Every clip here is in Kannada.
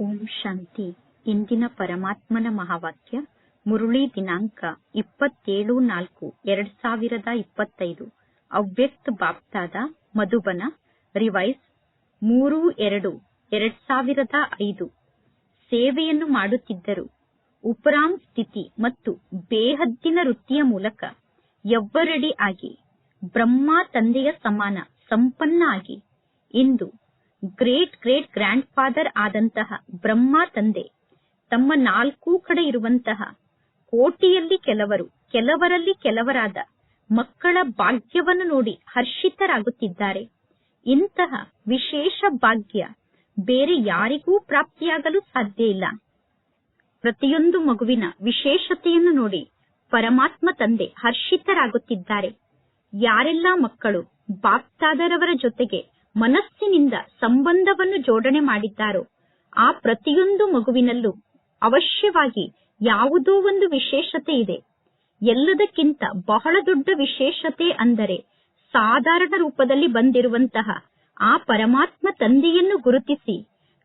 ಓಂ ಶಾಂತಿ. ಇಂದಿನ ಪರಮಾತ್ಮನ ಮಹಾವಾಕ್ಯ, ಮುರುಳಿ ದಿನಾಂಕ ಇಪ್ಪತ್ತೇಳು ನಾಲ್ಕು, ಎರಡ್ ಸಾವಿರದ ಇಪ್ಪತ್ತೈದು. ಅವ್ಯಕ್ತ ಬಾಪ್ತಾದ ಮಧುಬನ, ರಿವೈಸ್ ಮೂರು ಎರಡು, ಎರಡ್ ಸಾವಿರದ ಐದು. ಸೇವೆಯನ್ನು ಮಾಡುತ್ತಿದ್ದರು. ಉಪರಾಮ್ ಸ್ಥಿತಿ ಮತ್ತು ಬೇಹದ್ದಿನ ವೃತ್ತಿಯ ಮೂಲಕ ಎವ್ವರಡಿ ಆಗಿ ಬ್ರಹ್ಮ ತಂದೆಯ ಸಮಾನ ಸಂಪನ್ನ ಆಗಿ ಇಂದು ಗ್ರೇಟ್ ಗ್ರೇಟ್ ಗ್ರ್ಯಾಂಡ್ ಫಾದರ್ ಆದಂತಹ ಬ್ರಹ್ಮ ತಂದೆ, ತಮ್ಮ ನಾಲ್ಕು ಕಡೆ ಇರುವಂತಹ ಕೋಟಿಯಲ್ಲಿ ಕೆಲವರು, ಕೆಲವರಲ್ಲಿ ಕೆಲವರಾದ ಮಕ್ಕಳ ಭಾಗ್ಯವನ್ನು ನೋಡಿ ಹರ್ಷಿತರಾಗುತ್ತಿದ್ದಾರೆ. ಇಂತಹ ವಿಶೇಷ ಭಾಗ್ಯ ಬೇರೆ ಯಾರಿಗೂ ಪ್ರಾಪ್ತಿಯಾಗಲು ಸಾಧ್ಯ ಇಲ್ಲ. ಪ್ರತಿಯೊಂದು ಮಗುವಿನ ವಿಶೇಷತೆಯನ್ನು ನೋಡಿ ಪರಮಾತ್ಮ ತಂದೆ ಹರ್ಷಿತರಾಗುತ್ತಿದ್ದಾರೆ. ಯಾರೆಲ್ಲ ಮಕ್ಕಳು ಬಾಪ್ತಾದರವರ ಜೊತೆಗೆ ಮನಸ್ಸಿನಿಂದ ಸಂಬಂಧವನ್ನು ಜೋಡಣೆ ಮಾಡಿದ್ದಾರೋ, ಆ ಪ್ರತಿಯೊಂದು ಮಗುವಿನಲ್ಲೂ ಅವಶ್ಯವಾಗಿ ಯಾವುದೋ ಒಂದು ವಿಶೇಷತೆ ಇದೆ. ಎಲ್ಲದಕ್ಕಿಂತ ಬಹಳ ದೊಡ್ಡ ವಿಶೇಷತೆ ಅಂದರೆ ಸಾಧಾರಣ ರೂಪದಲ್ಲಿ ಬಂದಿರುವಂತಹ ಆ ಪರಮಾತ್ಮ ತಂದೆಯನ್ನು ಗುರುತಿಸಿ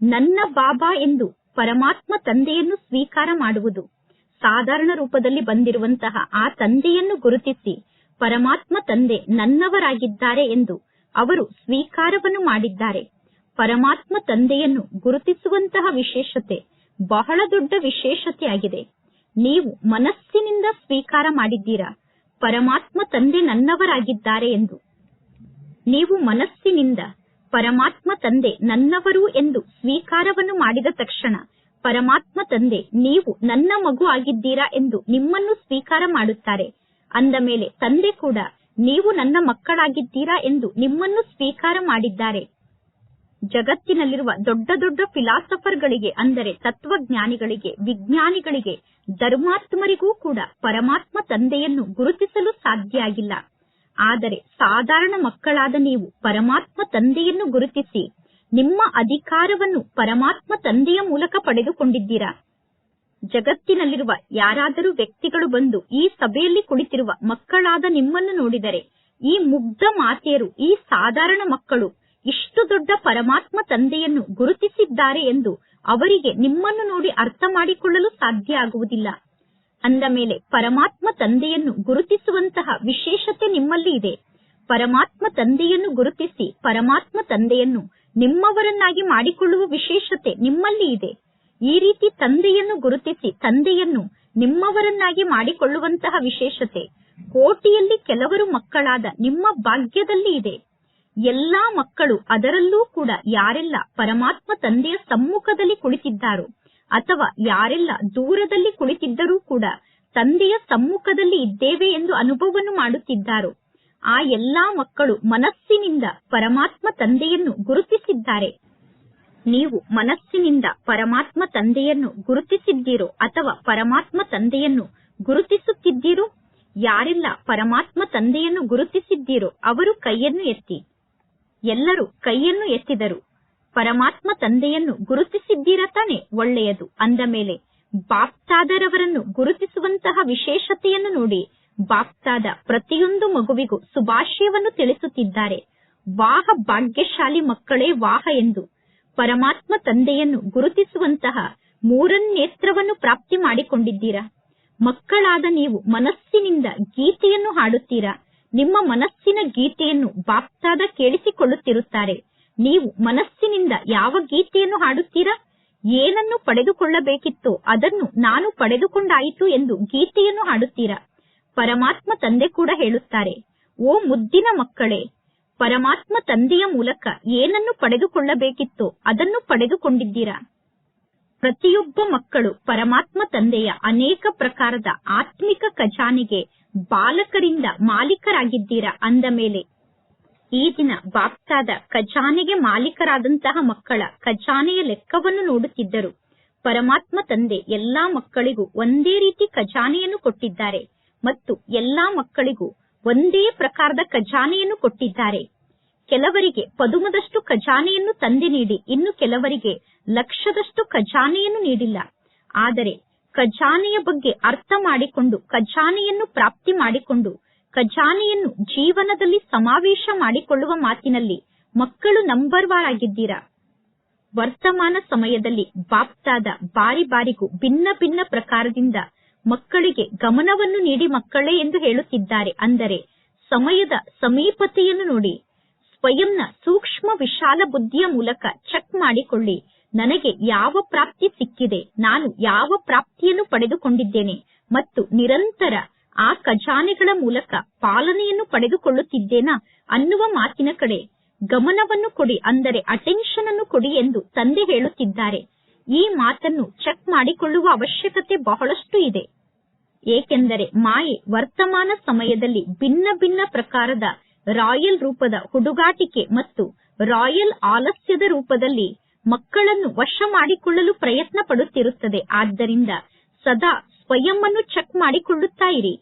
ನನ್ನ ಬಾಬಾ ಎಂದು ಪರಮಾತ್ಮ ತಂದೆಯನ್ನು ಸ್ವೀಕಾರ ಮಾಡುವುದು. ಸಾಧಾರಣ ರೂಪದಲ್ಲಿ ಬಂದಿರುವಂತಹ ಆ ತಂದೆಯನ್ನು ಗುರುತಿಸಿ ಪರಮಾತ್ಮ ತಂದೆ ನನ್ನವರಾಗಿದ್ದಾರೆ ಎಂದು ಅವರು ಸ್ವೀಕಾರವನ್ನು ಮಾಡಿದ್ದಾರೆ. ಪರಮಾತ್ಮ ತಂದೆಯನ್ನು ಗುರುತಿಸುವಂತಹ ವಿಶೇಷತೆ ಬಹಳ ದೊಡ್ಡ ವಿಶೇಷತೆಯಾಗಿದೆ. ನೀವು ಮನಸ್ಸಿನಿಂದ ಸ್ವೀಕಾರ ಮಾಡಿದ್ದೀರಾ? ಪರಮಾತ್ಮ ತಂದೆ ನನ್ನವರಾಗಿದ್ದಾರೆ ಎಂದು. ನೀವು ಮನಸ್ಸಿನಿಂದ ಪರಮಾತ್ಮ ತಂದೆ ನನ್ನವರು ಎಂದು ಸ್ವೀಕಾರವನ್ನು ಮಾಡಿದ ತಕ್ಷಣ ಪರಮಾತ್ಮ ತಂದೆ ನೀವು ನನ್ನ ಮಗು ಆಗಿದ್ದೀರಾ ಎಂದು ನಿಮ್ಮನ್ನು ಸ್ವೀಕಾರ ಮಾಡುತ್ತಾರೆ. ಅಂದ ಮೇಲೆ ತಂದೆ ಕೂಡ ನೀವು ನನ್ನ ಮಕ್ಕಳಾಗಿದ್ದೀರಾ ಎಂದು ನಿಮ್ಮನ್ನು ಸ್ವೀಕಾರ ಮಾಡಿದ್ದಾರೆ. ಜಗತ್ತಿನಲ್ಲಿರುವ ದೊಡ್ಡ ದೊಡ್ಡ ಫಿಲಾಸಫರ್ಗಳಿಗೆ ಅಂದರೆ ತತ್ವಜ್ಞಾನಿಗಳಿಗೆ, ವಿಜ್ಞಾನಿಗಳಿಗೆ, ಧರ್ಮಾತ್ಮರಿಗೂ ಕೂಡ ಪರಮಾತ್ಮ ತಂದೆಯನ್ನು ಗುರುತಿಸಲು ಸಾಧ್ಯ ಆಗಿಲ್ಲ ಆದರೆ ಸಾಧಾರಣ ಮಕ್ಕಳಾದ ನೀವು ಪರಮಾತ್ಮ ತಂದೆಯನ್ನು ಗುರುತಿಸಿ ನಿಮ್ಮ ಅಧಿಕಾರವನ್ನು ಪರಮಾತ್ಮ ತಂದೆಯ ಮೂಲಕ ಪಡೆದುಕೊಂಡಿದ್ದೀರಾ? ಜಗತ್ತಿನಲ್ಲಿರುವ ಯಾರಾದರೂ ವ್ಯಕ್ತಿಗಳು ಬಂದು ಈ ಸಭೆಯಲ್ಲಿ ಕುಳಿತಿರುವ ಮಕ್ಕಳಾದ ನಿಮ್ಮನ್ನು ನೋಡಿದರೆ, ಈ ಮುಗ್ಧ ಮಾತೆಯರು, ಈ ಸಾಧಾರಣ ಮಕ್ಕಳು ಇಷ್ಟು ದೊಡ್ಡ ಪರಮಾತ್ಮ ತಂದೆಯನ್ನು ಗುರುತಿಸಿದ್ದಾರೆ ಎಂದು ಅವರಿಗೆ ನಿಮ್ಮನ್ನು ನೋಡಿ ಅರ್ಥ ಮಾಡಿಕೊಳ್ಳಲು ಸಾಧ್ಯ ಆಗುವುದಿಲ್ಲ. ಅಂದ ಮೇಲೆ ಪರಮಾತ್ಮ ತಂದೆಯನ್ನು ಗುರುತಿಸುವಂತಹ ವಿಶೇಷತೆ ನಿಮ್ಮಲ್ಲಿ ಇದೆ. ಪರಮಾತ್ಮ ತಂದೆಯನ್ನು ಗುರುತಿಸಿ ಪರಮಾತ್ಮ ತಂದೆಯನ್ನು ನಿಮ್ಮವರನ್ನಾಗಿ ಮಾಡಿಕೊಳ್ಳುವ ವಿಶೇಷತೆ ನಿಮ್ಮಲ್ಲಿ ಇದೆ. ಈ ರೀತಿ ತಂದೆಯನ್ನು ಗುರುತಿಸಿ ತಂದೆಯನ್ನು ನಿಮ್ಮವರನ್ನಾಗಿ ಮಾಡಿಕೊಳ್ಳುವಂತಹ ವಿಶೇಷತೆ. ಕೋಟಿಯಲ್ಲಿ ಕೆಲವರು ಮಕ್ಕಳಾದ ನಿಮ್ಮ ಭಾಗ್ಯದಲ್ಲಿ ಇದೆ. ಎಲ್ಲಾ ಮಕ್ಕಳು ಅದರಲ್ಲೂ ಕೂಡ ಯಾರೆಲ್ಲ ಪರಮಾತ್ಮ ತಂದೆಯ ಸಮ್ಮುಖದಲ್ಲಿ ಕುಳಿತಿದ್ದಾರೋ ಅಥವಾ ಯಾರೆಲ್ಲ ದೂರದಲ್ಲಿ ಕುಳಿತಿದ್ದರೂ ಕೂಡ ತಂದೆಯ ಸಮ್ಮುಖದಲ್ಲಿ ಇದ್ದೇವೆ ಎಂದು ಅನುಭವವನ್ನು ಮಾಡುತ್ತಿದ್ದಾರೋ, ಆ ಎಲ್ಲಾ ಮಕ್ಕಳು ಮನಸ್ಸಿನಿಂದ ಪರಮಾತ್ಮ ತಂದೆಯನ್ನು ಗುರುತಿಸಿದ್ದಾರೆ. ನೀವು ಮನಸ್ಸಿನಿಂದ ಪರಮಾತ್ಮ ತಂದೆಯನ್ನು ಗುರುತಿಸಿದ್ದೀರೋ ಅಥವಾ ಪರಮಾತ್ಮ ತಂದೆಯನ್ನು ಗುರುತಿಸುತ್ತಿದ್ದೀರೋ? ಯಾರೆಲ್ಲ ಪರಮಾತ್ಮ ತಂದೆಯನ್ನು ಗುರುತಿಸಿದ್ದೀರೋ ಅವರು ಕೈಯನ್ನು ಎತ್ತಿ. ಎಲ್ಲರೂ ಕೈಯನ್ನು ಎತ್ತಿದರು. ಪರಮಾತ್ಮ ತಂದೆಯನ್ನು ಗುರುತಿಸಿದ್ದೀರ ತಾನೆ? ಒಳ್ಳೆಯದು. ಅಂದ ಮೇಲೆ ಬಾಪ್ತಾದರವರನ್ನು ಗುರುತಿಸುವಂತಹ ವಿಶೇಷತೆಯನ್ನು ನೋಡಿ ಬಾಪ್ತಾದ ಪ್ರತಿಯೊಂದು ಮಗುವಿಗೂ ಶುಭಾಶಯವನ್ನು ತಿಳಿಸುತ್ತಿದ್ದಾರೆ. ವಾಹ ಭಾಗ್ಯಶಾಲಿ ಮಕ್ಕಳೇ ವಾಹ ಎಂದು ಪರಮಾತ್ಮ ತಂದೆಯನ್ನು ಗುರುತಿಸುವಂತಹ ಮೂರನ್ನೇತ್ರವನ್ನು ಪ್ರಾಪ್ತಿ ಮಾಡಿಕೊಂಡಿದ್ದೀರಾ. ಮಕ್ಕಳಾದ ನೀವು ಮನಸ್ಸಿನಿಂದ ಗೀತೆಯನ್ನು ಹಾಡುತ್ತೀರಾ. ನಿಮ್ಮ ಮನಸ್ಸಿನ ಗೀತೆಯನ್ನು ಬಾಪ್ತಾದ ಕೇಳಿಸಿಕೊಳ್ಳುತ್ತಿರುತ್ತಾರೆ. ನೀವು ಮನಸ್ಸಿನಿಂದ ಯಾವ ಗೀತೆಯನ್ನು ಹಾಡುತ್ತೀರಾ? ಏನನ್ನು ಪಡೆದುಕೊಳ್ಳಬೇಕಿತ್ತೋ ಅದನ್ನು ನಾನು ಪಡೆದುಕೊಂಡಾಯಿತು ಎಂದು ಗೀತೆಯನ್ನು ಹಾಡುತ್ತೀರಾ. ಪರಮಾತ್ಮ ತಂದೆ ಕೂಡ ಹೇಳುತ್ತಾರೆ, ಓ ಮುದ್ದಿನ ಮಕ್ಕಳೇ ಪರಮಾತ್ಮ ತಂದೆಯ ಮೂಲಕ ಏನನ್ನು ಪಡೆದುಕೊಳ್ಳಬೇಕಿತ್ತು ಅದನ್ನು ಪಡೆದುಕೊಂಡಿದ್ದೀರಾ? ಪ್ರತಿಯೊಬ್ಬ ಮಕ್ಕಳು ಪರಮಾತ್ಮ ತಂದೆಯ ಅನೇಕ ಪ್ರಕಾರದ ಆತ್ಮಿಕ ಖಜಾನೆಗೆ ಬಾಲಕರಿಂದ ಮಾಲೀಕರಾಗಿದ್ದೀರಾ ಅಂದ ಮೇಲೆ? ಈ ದಿನ ಬಾಪ್ತಾದ ಖಜಾನೆಗೆ ಮಾಲೀಕರಾದಂತಹ ಮಕ್ಕಳ ಖಜಾನೆಯ ಲೆಕ್ಕವನ್ನು ನೋಡುತ್ತಿದ್ದರು. ಪರಮಾತ್ಮ ತಂದೆ ಎಲ್ಲಾ ಮಕ್ಕಳಿಗೂ ಒಂದೇ ರೀತಿ ಖಜಾನೆಯನ್ನು ಕೊಟ್ಟಿದ್ದಾರೆ ಮತ್ತು ಎಲ್ಲಾ ಮಕ್ಕಳಿಗೂ ಒಂದೇ ಪ್ರಕಾರದ ಖಜಾನೆಯನ್ನು ಕೊಟ್ಟಿದ್ದಾರೆ. ಕೆಲವರಿಗೆ ಪದುಮದಷ್ಟು ಖಜಾನೆಯನ್ನು ತಂದೆ ನೀಡಿ, ಇನ್ನು ಕೆಲವರಿಗೆ ಲಕ್ಷದಷ್ಟು ಖಜಾನೆಯನ್ನು ನೀಡಿಲ್ಲ. ಆದರೆ ಖಜಾನೆಯ ಬಗ್ಗೆ ಅರ್ಥ ಮಾಡಿಕೊಂಡು, ಖಜಾನೆಯನ್ನು ಪ್ರಾಪ್ತಿ ಮಾಡಿಕೊಂಡು, ಖಜಾನೆಯನ್ನು ಜೀವನದಲ್ಲಿ ಸಮಾವೇಶ ಮಾಡಿಕೊಳ್ಳುವ ಮಾತಿನಲ್ಲಿ ಮಕ್ಕಳು ನಂಬರ್ ವಾರ್ ಆಗಿದ್ದೀರಾ? ವರ್ತಮಾನ ಸಮಯದಲ್ಲಿ ಬಾಪ್ತಾದ ಬಾರಿ ಬಾರಿಗೂ ಭಿನ್ನ ಭಿನ್ನ ಪ್ರಕಾರದಿಂದ ಮಕ್ಕಳಿಗೆ ಗಮನವನ್ನು ನೀಡಿ ಮಕ್ಕಳೇ ಎಂದು ಹೇಳುತ್ತಿದ್ದಾರೆ. ಅಂದರೆ ಸಮಯದ ಸಮೀಪತೆಯನ್ನು ನೋಡಿ. ಸ್ವಯಂನ ಸೂಕ್ಷ್ಮ ವಿಶಾಲ ಬುದ್ಧಿಯ ಮೂಲಕ ಚೆಕ್ ಮಾಡಿಕೊಳ್ಳಿ. ನನಗೆ ಯಾವ ಪ್ರಾಪ್ತಿ ಸಿಕ್ಕಿದೆ? ನಾನು ಯಾವ ಪ್ರಾಪ್ತಿಯನ್ನು ಪಡೆದುಕೊಂಡಿದ್ದೇನೆ? ಮತ್ತು ನಿರಂತರ ಆ ಖಜಾನೆಗಳ ಮೂಲಕ ಪಾಲನೆಯನ್ನು ಪಡೆದುಕೊಳ್ಳುತ್ತಿದ್ದೇನಾ ಅನ್ನುವ ಮಾತಿನ ಕಡೆ ಗಮನವನ್ನು ಕೊಡಿ. ಅಂದರೆ ಅಟೆನ್ಷನ್ ಅನ್ನು ಕೊಡಿ ಎಂದು ತಂದೆ ಹೇಳುತ್ತಿದ್ದಾರೆ. ಈ ಮಾತನ್ನು ಚೆಕ್ ಮಾಡಿಕೊಳ್ಳುವ ಅವಶ್ಯಕತೆ ಬಹಳಷ್ಟು ಇದೆ. ಏಕೆಂದರೆ ಮಾಯೆ ವರ್ತಮಾನ ಸಮಯದಲ್ಲಿ ಭಿನ್ನ ಭಿನ್ನ ಪ್ರಕಾರದ ರಾಯಲ್ ರೂಪದ ಹುಡುಗಾಟಿಕೆ ಮತ್ತು ರಾಯಲ್ ಆಲಸ್ಯದ ರೂಪದಲ್ಲಿ ಮಕ್ಕಳನ್ನು ವಶ ಮಾಡಿಕೊಳ್ಳಲು ಪ್ರಯತ್ನ ಪಡುತ್ತಿರುತ್ತದೆ. ಆದ್ದರಿಂದ ಸದಾ ಸ್ವಯಂ ಅನ್ನು ಚೆಕ್ ಮಾಡಿಕೊಳ್ಳುತ್ತಾ ಇರಿ.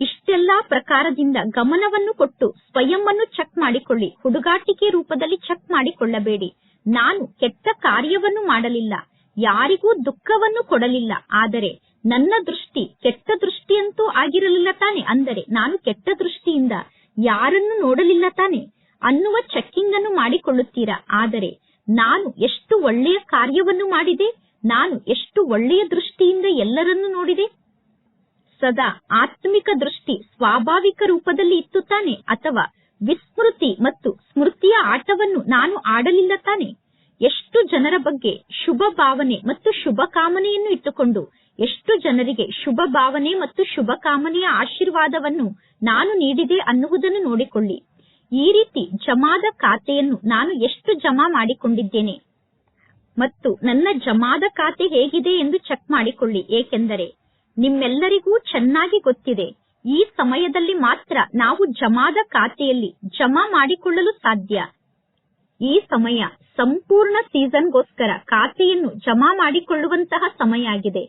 ಇಷ್ಟೆಲ್ಲಾ ಪ್ರಕಾರದಿಂದ ಗಮನವನ್ನು ಕೊಟ್ಟು ಸ್ವಯಂ ಅನ್ನು ಚೆಕ್ ಮಾಡಿಕೊಳ್ಳಿ. ಹುಡುಗಾಟಿಕೆ ರೂಪದಲ್ಲಿ ಚೆಕ್ ಮಾಡಿಕೊಳ್ಳಬೇಡಿ. ನಾನು ಕೆಟ್ಟ ಕಾರ್ಯವನ್ನು ಮಾಡಲಿಲ್ಲ, ಯಾರಿಗೂ ದುಃಖವನ್ನು ಕೊಡಲಿಲ್ಲ, ಆದರೆ ನನ್ನ ದೃಷ್ಟಿ ಕೆಟ್ಟ ದೃಷ್ಟಿಯಂತೂ ಆಗಿರಲಿಲ್ಲ ತಾನೆ. ಅಂದರೆ ನಾನು ಕೆಟ್ಟ ದೃಷ್ಟಿಯಿಂದ ಯಾರನ್ನು ನೋಡಲಿಲ್ಲ ತಾನೆ. ಅನ್ನುವ ಚೆಕ್ಕಿಂಗ್ ಅನ್ನು ಮಾಡಿಕೊಳ್ಳುತ್ತೀರಾ? ಆದರೆ ನಾನು ಎಷ್ಟು ಒಳ್ಳೆಯ ಕಾರ್ಯವನ್ನು ಮಾಡಿದೆ? ನಾನು ಎಷ್ಟು ಒಳ್ಳೆಯ ದೃಷ್ಟಿಯಿಂದ ಎಲ್ಲರನ್ನು ನೋಡಿದೆ? ಸದಾ ಆತ್ಮಿಕ ದೃಷ್ಟಿ ಸ್ವಾಭಾವಿಕ ರೂಪದಲ್ಲಿ ಇತ್ತು ತಾನೆ. ಅಥವಾ ವಿಸ್ಮೃತಿ ಮತ್ತು ಸ್ಮೃತಿಯ ಆಟವನ್ನು ನಾನು ಆಡಲಿಲ್ಲ ತಾನೆ. ಎಷ್ಟು ಜನರ ಬಗ್ಗೆ ಶುಭ ಭಾವನೆ ಮತ್ತು ಶುಭ ಕಾಮನೆಯನ್ನು ಇಟ್ಟುಕೊಂಡು, ಎಷ್ಟು ಜನರಿಗೆ ಶುಭ ಭಾವನೆ ಮತ್ತು ಶುಭ ಕಾಮನೆಯ ಆಶೀರ್ವಾದವನ್ನು ನಾನು ನೀಡಿದೆ ಅನ್ನುವುದನ್ನು ನೋಡಿಕೊಳ್ಳಿ. ಈ ರೀತಿ ಜಮಾದ ಖಾತೆಯನ್ನು ನಾನು ಎಷ್ಟು ಜಮಾ ಮಾಡಿಕೊಂಡಿದ್ದೇನೆ? ಮತ್ತು ನನ್ನ ಜಮಾದ ಖಾತೆ ಹೇಗಿದೆ ಎಂದು ಚೆಕ್ ಮಾಡಿಕೊಳ್ಳಿ. ಏಕೆಂದರೆ ನಿಮ್ಮೆಲ್ಲರಿಗೂ ಚೆನ್ನಾಗಿ ಗೊತ್ತಿದೆ. ಈ ಸಮಯದಲ್ಲಿ ಮಾತ್ರ ನಾವು ಜಮಾದ ಖಾತೆಯಲ್ಲಿ ಜಮಾ ಮಾಡಿಕೊಳ್ಳಲು ಸಾಧ್ಯ. ಈ ಸಮಯ ಸಂಪೂರ್ಣ ಸೀಸನ್ಗೋಸ್ಕರ ಖಾತೆಯನ್ನು ಜಮಾ ಮಾಡಿಕೊಳ್ಳುವಂತಹ ಸಮಯ ಆಗಿದೆ.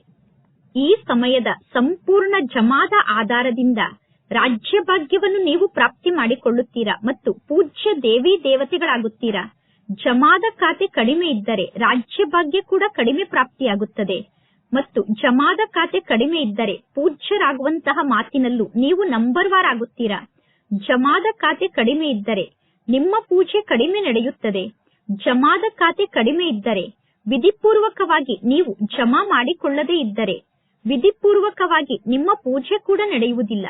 ಈ ಸಮಯದ ಸಂಪೂರ್ಣ ಜಮಾದ ಆಧಾರದಿಂದ ರಾಜ್ಯ ಭಾಗ್ಯವನ್ನು ನೀವು ಪ್ರಾಪ್ತಿ ಮಾಡಿಕೊಳ್ಳುತ್ತೀರಾ ಮತ್ತು ಪೂಜ್ಯ ದೇವಿ ದೇವತೆಗಳಾಗುತ್ತೀರಾ? ಜಮಾದ ಖಾತೆ ಕಡಿಮೆ ಇದ್ದರೆ ರಾಜ್ಯ ಭಾಗ್ಯ ಕೂಡ ಕಡಿಮೆ ಪ್ರಾಪ್ತಿಯಾಗುತ್ತದೆ. ಮತ್ತು ಜಮಾದ ಖಾತೆ ಕಡಿಮೆ ಇದ್ದರೆ ಪೂಜ್ಯರಾಗುವಂತಹ ಮಾತಿನಲ್ಲೂ ನೀವು ನಂಬರ್ ವಾರ್ ಆಗುತ್ತೀರಾ ಜಮಾದ ಖಾತೆ ಕಡಿಮೆ ಇದ್ದರೆ ನಿಮ್ಮ ಪೂಜೆ ಕಡಿಮೆ ನಡೆಯುತ್ತದೆ. ಜಮಾದ ಖಾತೆ ಕಡಿಮೆ ಇದ್ದರೆ ವಿಧಿಪೂರ್ವಕವಾಗಿ ನೀವು ಜಮಾ ಮಾಡಿಕೊಳ್ಳದೇ ಇದ್ದರೆ ವಿಧಿಪೂರ್ವಕವಾಗಿ ನಿಮ್ಮ ಪೂಜೆ ಕೂಡ ನಡೆಯುವುದಿಲ್ಲ.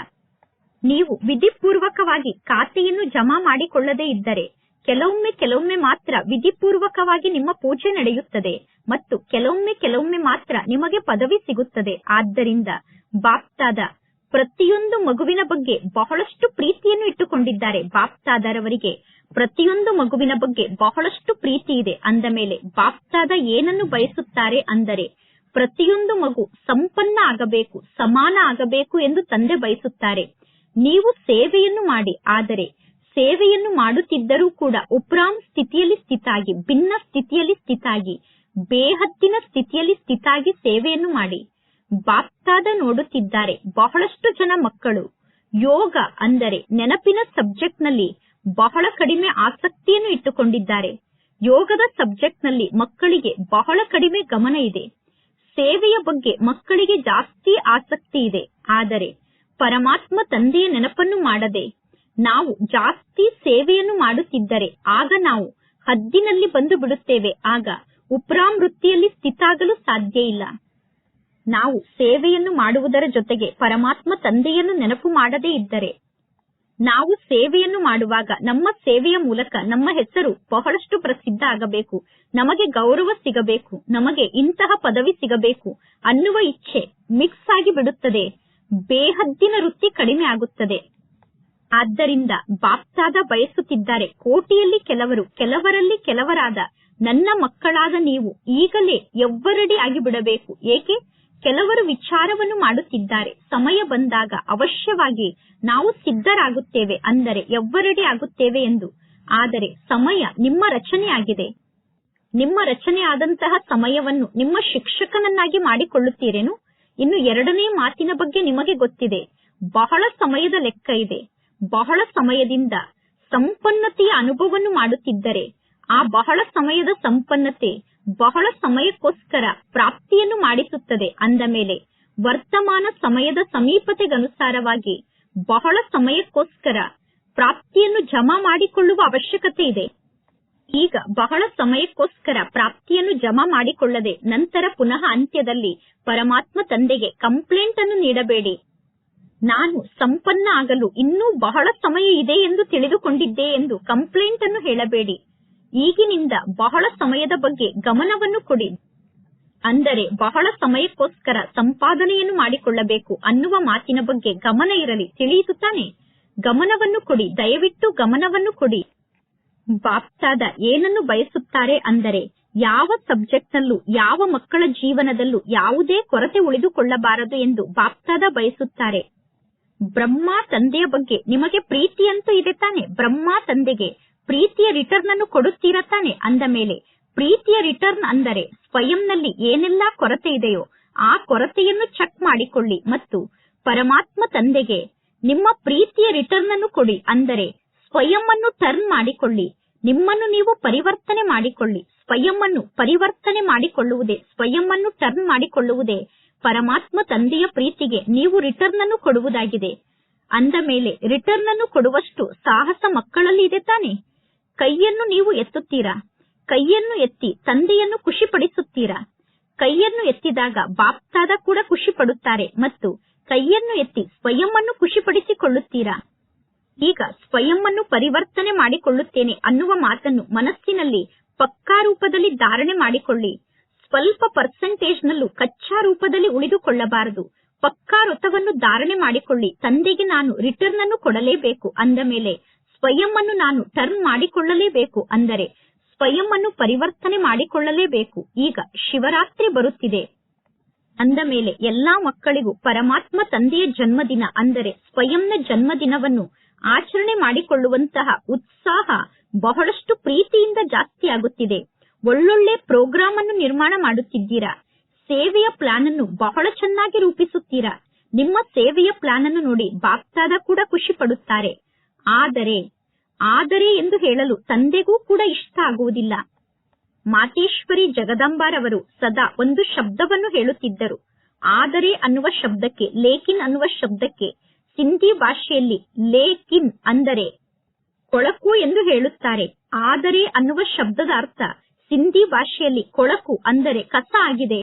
ನೀವು ವಿಧಿಪೂರ್ವಕವಾಗಿ ಖಾತೆಯನ್ನು ಜಮಾ ಮಾಡಿಕೊಳ್ಳದೇ ಇದ್ದರೆ ಕೆಲವೊಮ್ಮೆ ಕೆಲವೊಮ್ಮೆ ಮಾತ್ರ ವಿಧಿಪೂರ್ವಕವಾಗಿ ನಿಮ್ಮ ಪೂಜೆ ನಡೆಯುತ್ತದೆ ಮತ್ತು ಕೆಲವೊಮ್ಮೆ ಕೆಲವೊಮ್ಮೆ ಮಾತ್ರ ನಿಮಗೆ ಪದವಿ ಸಿಗುತ್ತದೆ. ಆದ್ದರಿಂದ ಬಾಪ್ತಾದ ಪ್ರತಿಯೊಂದು ಮಗುವಿನ ಬಗ್ಗೆ ಬಹಳಷ್ಟು ಪ್ರೀತಿಯನ್ನು ಇಟ್ಟುಕೊಂಡಿದ್ದಾರೆ. ಬಾಪ್ತಾದರವರಿಗೆ ಪ್ರತಿಯೊಂದು ಮಗುವಿನ ಬಗ್ಗೆ ಬಹಳಷ್ಟು ಪ್ರೀತಿ ಇದೆ. ಅಂದ ಮೇಲೆ ಬಾಪ್ತಾದ ಏನನ್ನು ಬಯಸುತ್ತಾರೆ ಅಂದರೆ ಪ್ರತಿಯೊಂದು ಮಗು ಸಂಪನ್ನ ಆಗಬೇಕು, ಸಮಾನ ಆಗಬೇಕು ಎಂದು ತಂದೆ ಬಯಸುತ್ತಾರೆ. ನೀವು ಸೇವೆಯನ್ನು ಮಾಡಿ, ಆದರೆ ಸೇವೆಯನ್ನು ಮಾಡುತ್ತಿದ್ದರೂ ಕೂಡ ಉಪ್ರಾಮ್ ಸ್ಥಿತಿಯಲ್ಲಿ ಸ್ಥಿತಾಗಿ, ಭಿನ್ನ ಸ್ಥಿತಿಯಲ್ಲಿ ಸ್ಥಿತಾಗಿ ಬೇಹತ್ತಿನ ಸ್ಥಿತಿಯಲ್ಲಿ ಸ್ಥಿತಾಗಿ ಸೇವೆಯನ್ನು ಮಾಡಿ. ಬಾಪ್ತಾದ ನೋಡುತ್ತಿದ್ದಾರೆ. ಬಹಳಷ್ಟು ಜನ ಮಕ್ಕಳು. ಯೋಗ ಅಂದರೆ ನೆನಪಿನ ಸಬ್ಜೆಕ್ಟ್ನಲ್ಲಿ ಬಹಳ ಕಡಿಮೆ ಆಸಕ್ತಿಯನ್ನು ಇಟ್ಟುಕೊಂಡಿದ್ದಾರೆ. ಯೋಗದ ಸಬ್ಜೆಕ್ಟ್ನಲ್ಲಿ ಮಕ್ಕಳಿಗೆ ಬಹಳ ಕಡಿಮೆ ಗಮನ ಇದೆ. ಸೇವೆಯ ಬಗ್ಗೆ ಮಕ್ಕಳಿಗೆ ಜಾಸ್ತಿ ಆಸಕ್ತಿ ಇದೆ. ಆದರೆ ಪರಮಾತ್ಮ ತಂದೆಯ ನೆನಪನ್ನು ಮಾಡದೆ ನಾವು ಜಾಸ್ತಿ ಸೇವೆಯನ್ನು ಮಾಡುತ್ತಿದ್ದರೆ ಆಗ ನಾವು ಹದ್ದಿನಲ್ಲಿ ಬಂದು ಬಿಡುತ್ತೇವೆ. ಆಗ ಉಪ್ರಾಮ್ ವೃತ್ತಿಯಲ್ಲಿ ಸ್ಥಿತಾಗಲು ಸಾಧ್ಯ ಇಲ್ಲ. ನಾವು ಸೇವೆಯನ್ನು ಮಾಡುವುದರ ಜೊತೆಗೆ ಪರಮಾತ್ಮ ತಂದೆಯನ್ನು ನೆನಪು ಮಾಡದೇ ಇದ್ದರೆ, ನಾವು ಸೇವೆಯನ್ನು ಮಾಡುವಾಗ ನಮ್ಮ ಸೇವೆಯ ಮೂಲಕ ನಮ್ಮ ಹೆಸರು ಬಹಳಷ್ಟು ಪ್ರಸಿದ್ಧ ಆಗಬೇಕು. ನಮಗೆ ಗೌರವ ಸಿಗಬೇಕು. ನಮಗೆ ಇಂತಹ ಪದವಿ ಸಿಗಬೇಕು. ಅನ್ನುವ ಇಚ್ಛೆ ಮಿಕ್ಸ್ ಆಗಿ ಬಿಡುತ್ತದೆ. ಬೇಹದ್ದಿನ ವೃತ್ತಿ ಕಡಿಮೆ ಆಗುತ್ತದೆ. ಆದ್ದರಿಂದ ಬಾಪ್ತಾದ ಬಯಸುತ್ತಿದ್ದಾರೆ. ಕೋಟಿಯಲ್ಲಿ ಕೆಲವರು, ಕೆಲವರಲ್ಲಿ ಕೆಲವರಾದ ನನ್ನ ಮಕ್ಕಳಾದ ನೀವು ಈಗಲೇ ಎವ್ವರಡಿ ಆಗಿಬಿಡಬೇಕು. ಏಕೆ? ಕೆಲವರು ವಿಚಾರವನ್ನು ಮಾಡುತ್ತಿದ್ದಾರೆ. ಸಮಯ ಬಂದಾಗ ಅವಶ್ಯವಾಗಿ ನಾವು ಸಿದ್ಧರಾಗುತ್ತೇವೆ ಅಂದರೆ ಎವ್ವರಡಿ ಆಗುತ್ತೇವೆ ಎಂದು. ಆದರೆ ಸಮಯ ನಿಮ್ಮ ರಚನೆಯಾಗಿದೆ. ನಿಮ್ಮ ರಚನೆಯಾದಂತಹ ಸಮಯವನ್ನು ನಿಮ್ಮ ಶಿಕ್ಷಕನನ್ನಾಗಿ ಮಾಡಿಕೊಳ್ಳುತ್ತೀರೇನು? ಇನ್ನು ಎರಡನೇ ಮಾತಿನ ಬಗ್ಗೆ ನಿಮಗೆ ಗೊತ್ತಿದೆ. ಬಹಳ ಸಮಯದ ಲೆಕ್ಕ ಇದೆ. ಬಹಳ ಸಮಯದಿಂದ ಸಂಪನ್ನತೆಯ ಅನುಭವವನ್ನು ಮಾಡುತ್ತಿದ್ದರೆ, ಆ ಬಹಳ ಸಮಯದ ಸಂಪನ್ನತೆ ಬಹಳ ಸಮಯಕ್ಕೋಸ್ಕರ ಪ್ರಾಪ್ತಿಯನ್ನು ಮಾಡಿಸುತ್ತದೆ. ಅಂದ ಮೇಲೆ ವರ್ತಮಾನ ಸಮಯದ ಸಮೀಪತೆಗನುಸಾರವಾಗಿ ಬಹಳ ಸಮಯಕ್ಕೋಸ್ಕರ ಪ್ರಾಪ್ತಿಯನ್ನು ಜಮಾ ಮಾಡಿಕೊಳ್ಳುವ ಅವಶ್ಯಕತೆ ಇದೆ. ಈಗ ಬಹಳ ಸಮಯಕ್ಕೋಸ್ಕರ ಪ್ರಾಪ್ತಿಯನ್ನು ಜಮಾ ಮಾಡಿಕೊಳ್ಳದೆ ನಂತರ ಪುನಃ ಅಂತ್ಯದಲ್ಲಿ ಪರಮಾತ್ಮ ತಂದೆಗೆ ಕಂಪ್ಲೇಂಟ್ ಅನ್ನು ನೀಡಬೇಡಿ. ನಾನು ಸಂಪನ್ನ ಆಗಲು ಇನ್ನೂ ಬಹಳ ಸಮಯ ಇದೆ ಎಂದು ತಿಳಿದುಕೊಂಡಿದ್ದೆ ಎಂದು ಕಂಪ್ಲೇಂಟ್ ಅನ್ನು ಹೇಳಬೇಡಿ. ಈಗಿನಿಂದ ಬಹಳ ಸಮಯದ ಬಗ್ಗೆ ಗಮನವನ್ನು ಕೊಡಿ. ಅಂದರೆ ಬಹಳ ಸಮಯಕ್ಕೋಸ್ಕರ ಸಂಪಾದನೆಯನ್ನು ಮಾಡಿಕೊಳ್ಳಬೇಕು ಅನ್ನುವ ಮಾತಿನ ಬಗ್ಗೆ ಗಮನ ಇರಲಿ ತಿಳಿಯಿತು ಗಮನವನ್ನು ಕೊಡಿ, ದಯವಿಟ್ಟು ಗಮನವನ್ನು ಕೊಡಿ. ಬಾಪ್ತಾದ ಏನನ್ನು ಬಯಸುತ್ತಾರೆ ಅಂದರೆ ಯಾವ ಸಬ್ಜೆಕ್ಟ್ ನಲ್ಲೂ ಯಾವ ಮಕ್ಕಳ ಜೀವನದಲ್ಲೂ ಯಾವುದೇ ಕೊರತೆ ಉಳಿದುಕೊಳ್ಳಬಾರದು ಎಂದು ಬಾಪ್ತಾದ ಬಯಸುತ್ತಾರೆ. ಬ್ರಹ್ಮ ತಂದೆಯ ಬಗ್ಗೆ ನಿಮಗೆ ಪ್ರೀತಿಯಂತೂ ಇದೆ ತಾನೆ. ಬ್ರಹ್ಮ ತಂದೆಗೆ ಪ್ರೀತಿಯ ರಿಟರ್ನ್ ಅನ್ನು ಕೊಡುತ್ತೀರಾ ತಾನೆ? ಅಂದ ಮೇಲೆ, ಪ್ರೀತಿಯ ರಿಟರ್ನ್ ಅಂದರೆ ಸ್ವಯಂನಲ್ಲಿ ಏನೆಲ್ಲಾ ಕೊರತೆ ಇದೆಯೋ ಆ ಕೊರತೆಯನ್ನು ಚೆಕ್ ಮಾಡಿಕೊಳ್ಳಿ ಮತ್ತು ಪರಮಾತ್ಮ ತಂದೆಗೆ ನಿಮ್ಮ ಪ್ರೀತಿಯ ರಿಟರ್ನ್ ಅನ್ನು ಕೊಡಿ. ಅಂದರೆ ಸ್ವಯಂ ಅನ್ನು ಟರ್ನ್ ಮಾಡಿಕೊಳ್ಳಿ. ನಿಮ್ಮನ್ನು ನೀವು ಪರಿವರ್ತನೆ ಮಾಡಿಕೊಳ್ಳಿ. ಸ್ವಯಂ ಅನ್ನು ಪರಿವರ್ತನೆ ಮಾಡಿಕೊಳ್ಳುವುದೇ ಸ್ವಯಂ ಅನ್ನು ಟರ್ನ್ ಮಾಡಿಕೊಳ್ಳುವುದೇ ಪರಮಾತ್ಮ ತಂದೆಯ ಪ್ರೀತಿಗೆ ನೀವು ರಿಟರ್ನ್ ಅನ್ನು ಕೊಡುವುದಾಗಿದೆ. ಅಂದ ಮೇಲೆ ರಿಟರ್ನ್ ಅನ್ನು ಕೊಡುವಷ್ಟು ಸಾಹಸ ಮಕ್ಕಳಲ್ಲಿ ಇದೆ ತಾನೆ? ಕೈಯನ್ನು ನೀವು ಎತ್ತುತ್ತೀರಾ? ಕೈಯನ್ನು ಎತ್ತಿ ತಂದೆಯನ್ನು ಖುಷಿಪಡಿಸುತ್ತೀರಾ? ಕೈಯನ್ನು ಎತ್ತಿದಾಗ ಬಾಪ್ತಾದ ಕೂಡ ಖುಷಿ ಪಡುತ್ತಾರೆ ಮತ್ತು ಕೈಯನ್ನು ಎತ್ತಿ ಸ್ವಯಂ ಖುಷಿಪಡಿಸಿಕೊಳ್ಳುತ್ತೀರಾ? ಈಗ ಸ್ವಯಂ ಪರಿವರ್ತನೆ ಮಾಡಿಕೊಳ್ಳುತ್ತೇನೆ ಅನ್ನುವ ಮಾತನ್ನು ಮನಸ್ಸಿನಲ್ಲಿ ಪಕ್ಕಾ ರೂಪದಲ್ಲಿ ಧಾರಣೆ ಮಾಡಿಕೊಳ್ಳಿ. ಸ್ವಲ್ಪ ಪರ್ಸೆಂಟೇಜ್ ನಲ್ಲೂ ಕಚ್ಚಾ ರೂಪದಲ್ಲಿ ಉಳಿದುಕೊಳ್ಳಬಾರದು. ಪಕ್ಕಾ ವೃತವನ್ನು ಧಾರಣೆ ಮಾಡಿಕೊಳ್ಳಿ. ತಂದೆಗೆ ನಾನು ರಿಟರ್ನ್ ಅನ್ನು ಕೊಡಲೇಬೇಕು ಅಂದ ಮೇಲೆ ಸ್ವಯಂ ನಾನು ಟರ್ನ್ ಮಾಡಿಕೊಳ್ಳಲೇಬೇಕು ಅಂದರೆ ಸ್ವಯಂ ಅನ್ನು ಪರಿವರ್ತನೆ ಮಾಡಿಕೊಳ್ಳಲೇಬೇಕು. ಈಗ ಶಿವರಾತ್ರಿ ಬರುತ್ತಿದೆ. ಅಂದ ಮೇಲೆ ಎಲ್ಲಾ ಮಕ್ಕಳಿಗೂ ಪರಮಾತ್ಮ ತಂದೆಯ ಜನ್ಮದಿನ ಅಂದರೆ ಸ್ವಯಂನ ಜನ್ಮದಿನವನ್ನು ಆಚರಣೆ ಮಾಡಿಕೊಳ್ಳುವಂತಹ ಉತ್ಸಾಹ ಬಹಳಷ್ಟು ಪ್ರೀತಿಯಿಂದ ಜಾಸ್ತಿ ಆಗುತ್ತಿದೆ ಒಳ್ಳೊಳ್ಳೆ ಪ್ರೋಗ್ರಾಮ್ ಅನ್ನು ನಿರ್ಮಾಣ ಮಾಡುತ್ತಿದ್ದೀರಾ? ಸೇವೆಯ ಪ್ಲಾನ್ ಅನ್ನು ಬಹಳ ಚೆನ್ನಾಗಿ ರೂಪಿಸುತ್ತೀರಾ? ನಿಮ್ಮ ಸೇವೆಯ ಪ್ಲಾನ್ ಅನ್ನು ನೋಡಿ ಬಾಪ್ತಾದ ಕೂಡ ಖುಷಿ ಪಡುತ್ತಾರೆ. ಆದರೆ ಆದರೆ ಎಂದು ಹೇಳಲು ತಂದೆಗೂ ಕೂಡ ಇಷ್ಟ ಆಗುವುದಿಲ್ಲ. ಮಾತೇಶ್ವರಿ ಜಗದಂಬಾರವರು ಸದಾ ಒಂದು ಶಬ್ದವನ್ನು ಹೇಳುತ್ತಿದ್ದರು. ಆದರೆ ಅನ್ನುವ ಶಬ್ದಕ್ಕೆ ಲೇಕಿನ್ ಅನ್ನುವ ಶಬ್ದಕ್ಕೆ, ಸಿಂಧಿ ಭಾಷೆಯಲ್ಲಿ ಲೇಕಿನ್ ಅಂದರೆ ಕೊಳಕು ಎಂದು ಹೇಳುತ್ತಾರೆ. ಆದರೆ ಅನ್ನುವ ಶಬ್ದದ ಅರ್ಥ ಸಿಂಧಿ ಭಾಷೆಯಲ್ಲಿ ಕೊಳಕು ಅಂದರೆ ಕಸ ಆಗಿದೆ.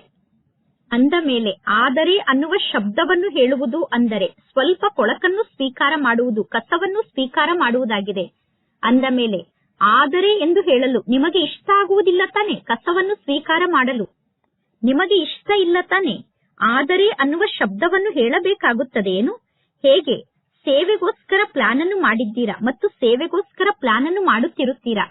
ಅಂದ ಮೇಲೆ, ಆದರೆ ಅನ್ನುವ ಶಬ್ದವನ್ನು ಹೇಳುವುದು ಅಂದರೆ ಸ್ವಲ್ಪ ಕೊಳಕನ್ನು ಸ್ವೀಕಾರ ಮಾಡುವುದು, ಕಸವನ್ನು ಸ್ವೀಕಾರ ಮಾಡುವುದಾಗಿದೆ. ಅಂದ ಮೇಲೆ, ಆದರೆ ಎಂದು ಹೇಳಲು ನಿಮಗೆ ಇಷ್ಟ ಆಗುವುದಿಲ್ಲ ತಾನೆ, ಕಸವನ್ನು ಸ್ವೀಕಾರ ಮಾಡಲು. ನಿಮಗೆ ಇಷ್ಟ ಇಲ್ಲ ತಾನೆ, ಆದರೆ ಅನ್ನುವ ಶಬ್ದವನ್ನು ಹೇಳಬೇಕಾಗುತ್ತದೆ ಏನು ಹೇಗೆ? ಸೇವೆಗೋಸ್ಕರ ಪ್ಲಾನ್ ಅನ್ನು ಮಾಡಿದ್ದೀರಾ ಮತ್ತು ಸೇವೆಗೋಸ್ಕರ ಪ್ಲಾನ್ ಅನ್ನು ಮಾಡುತ್ತಿರುತ್ತೀರಾ?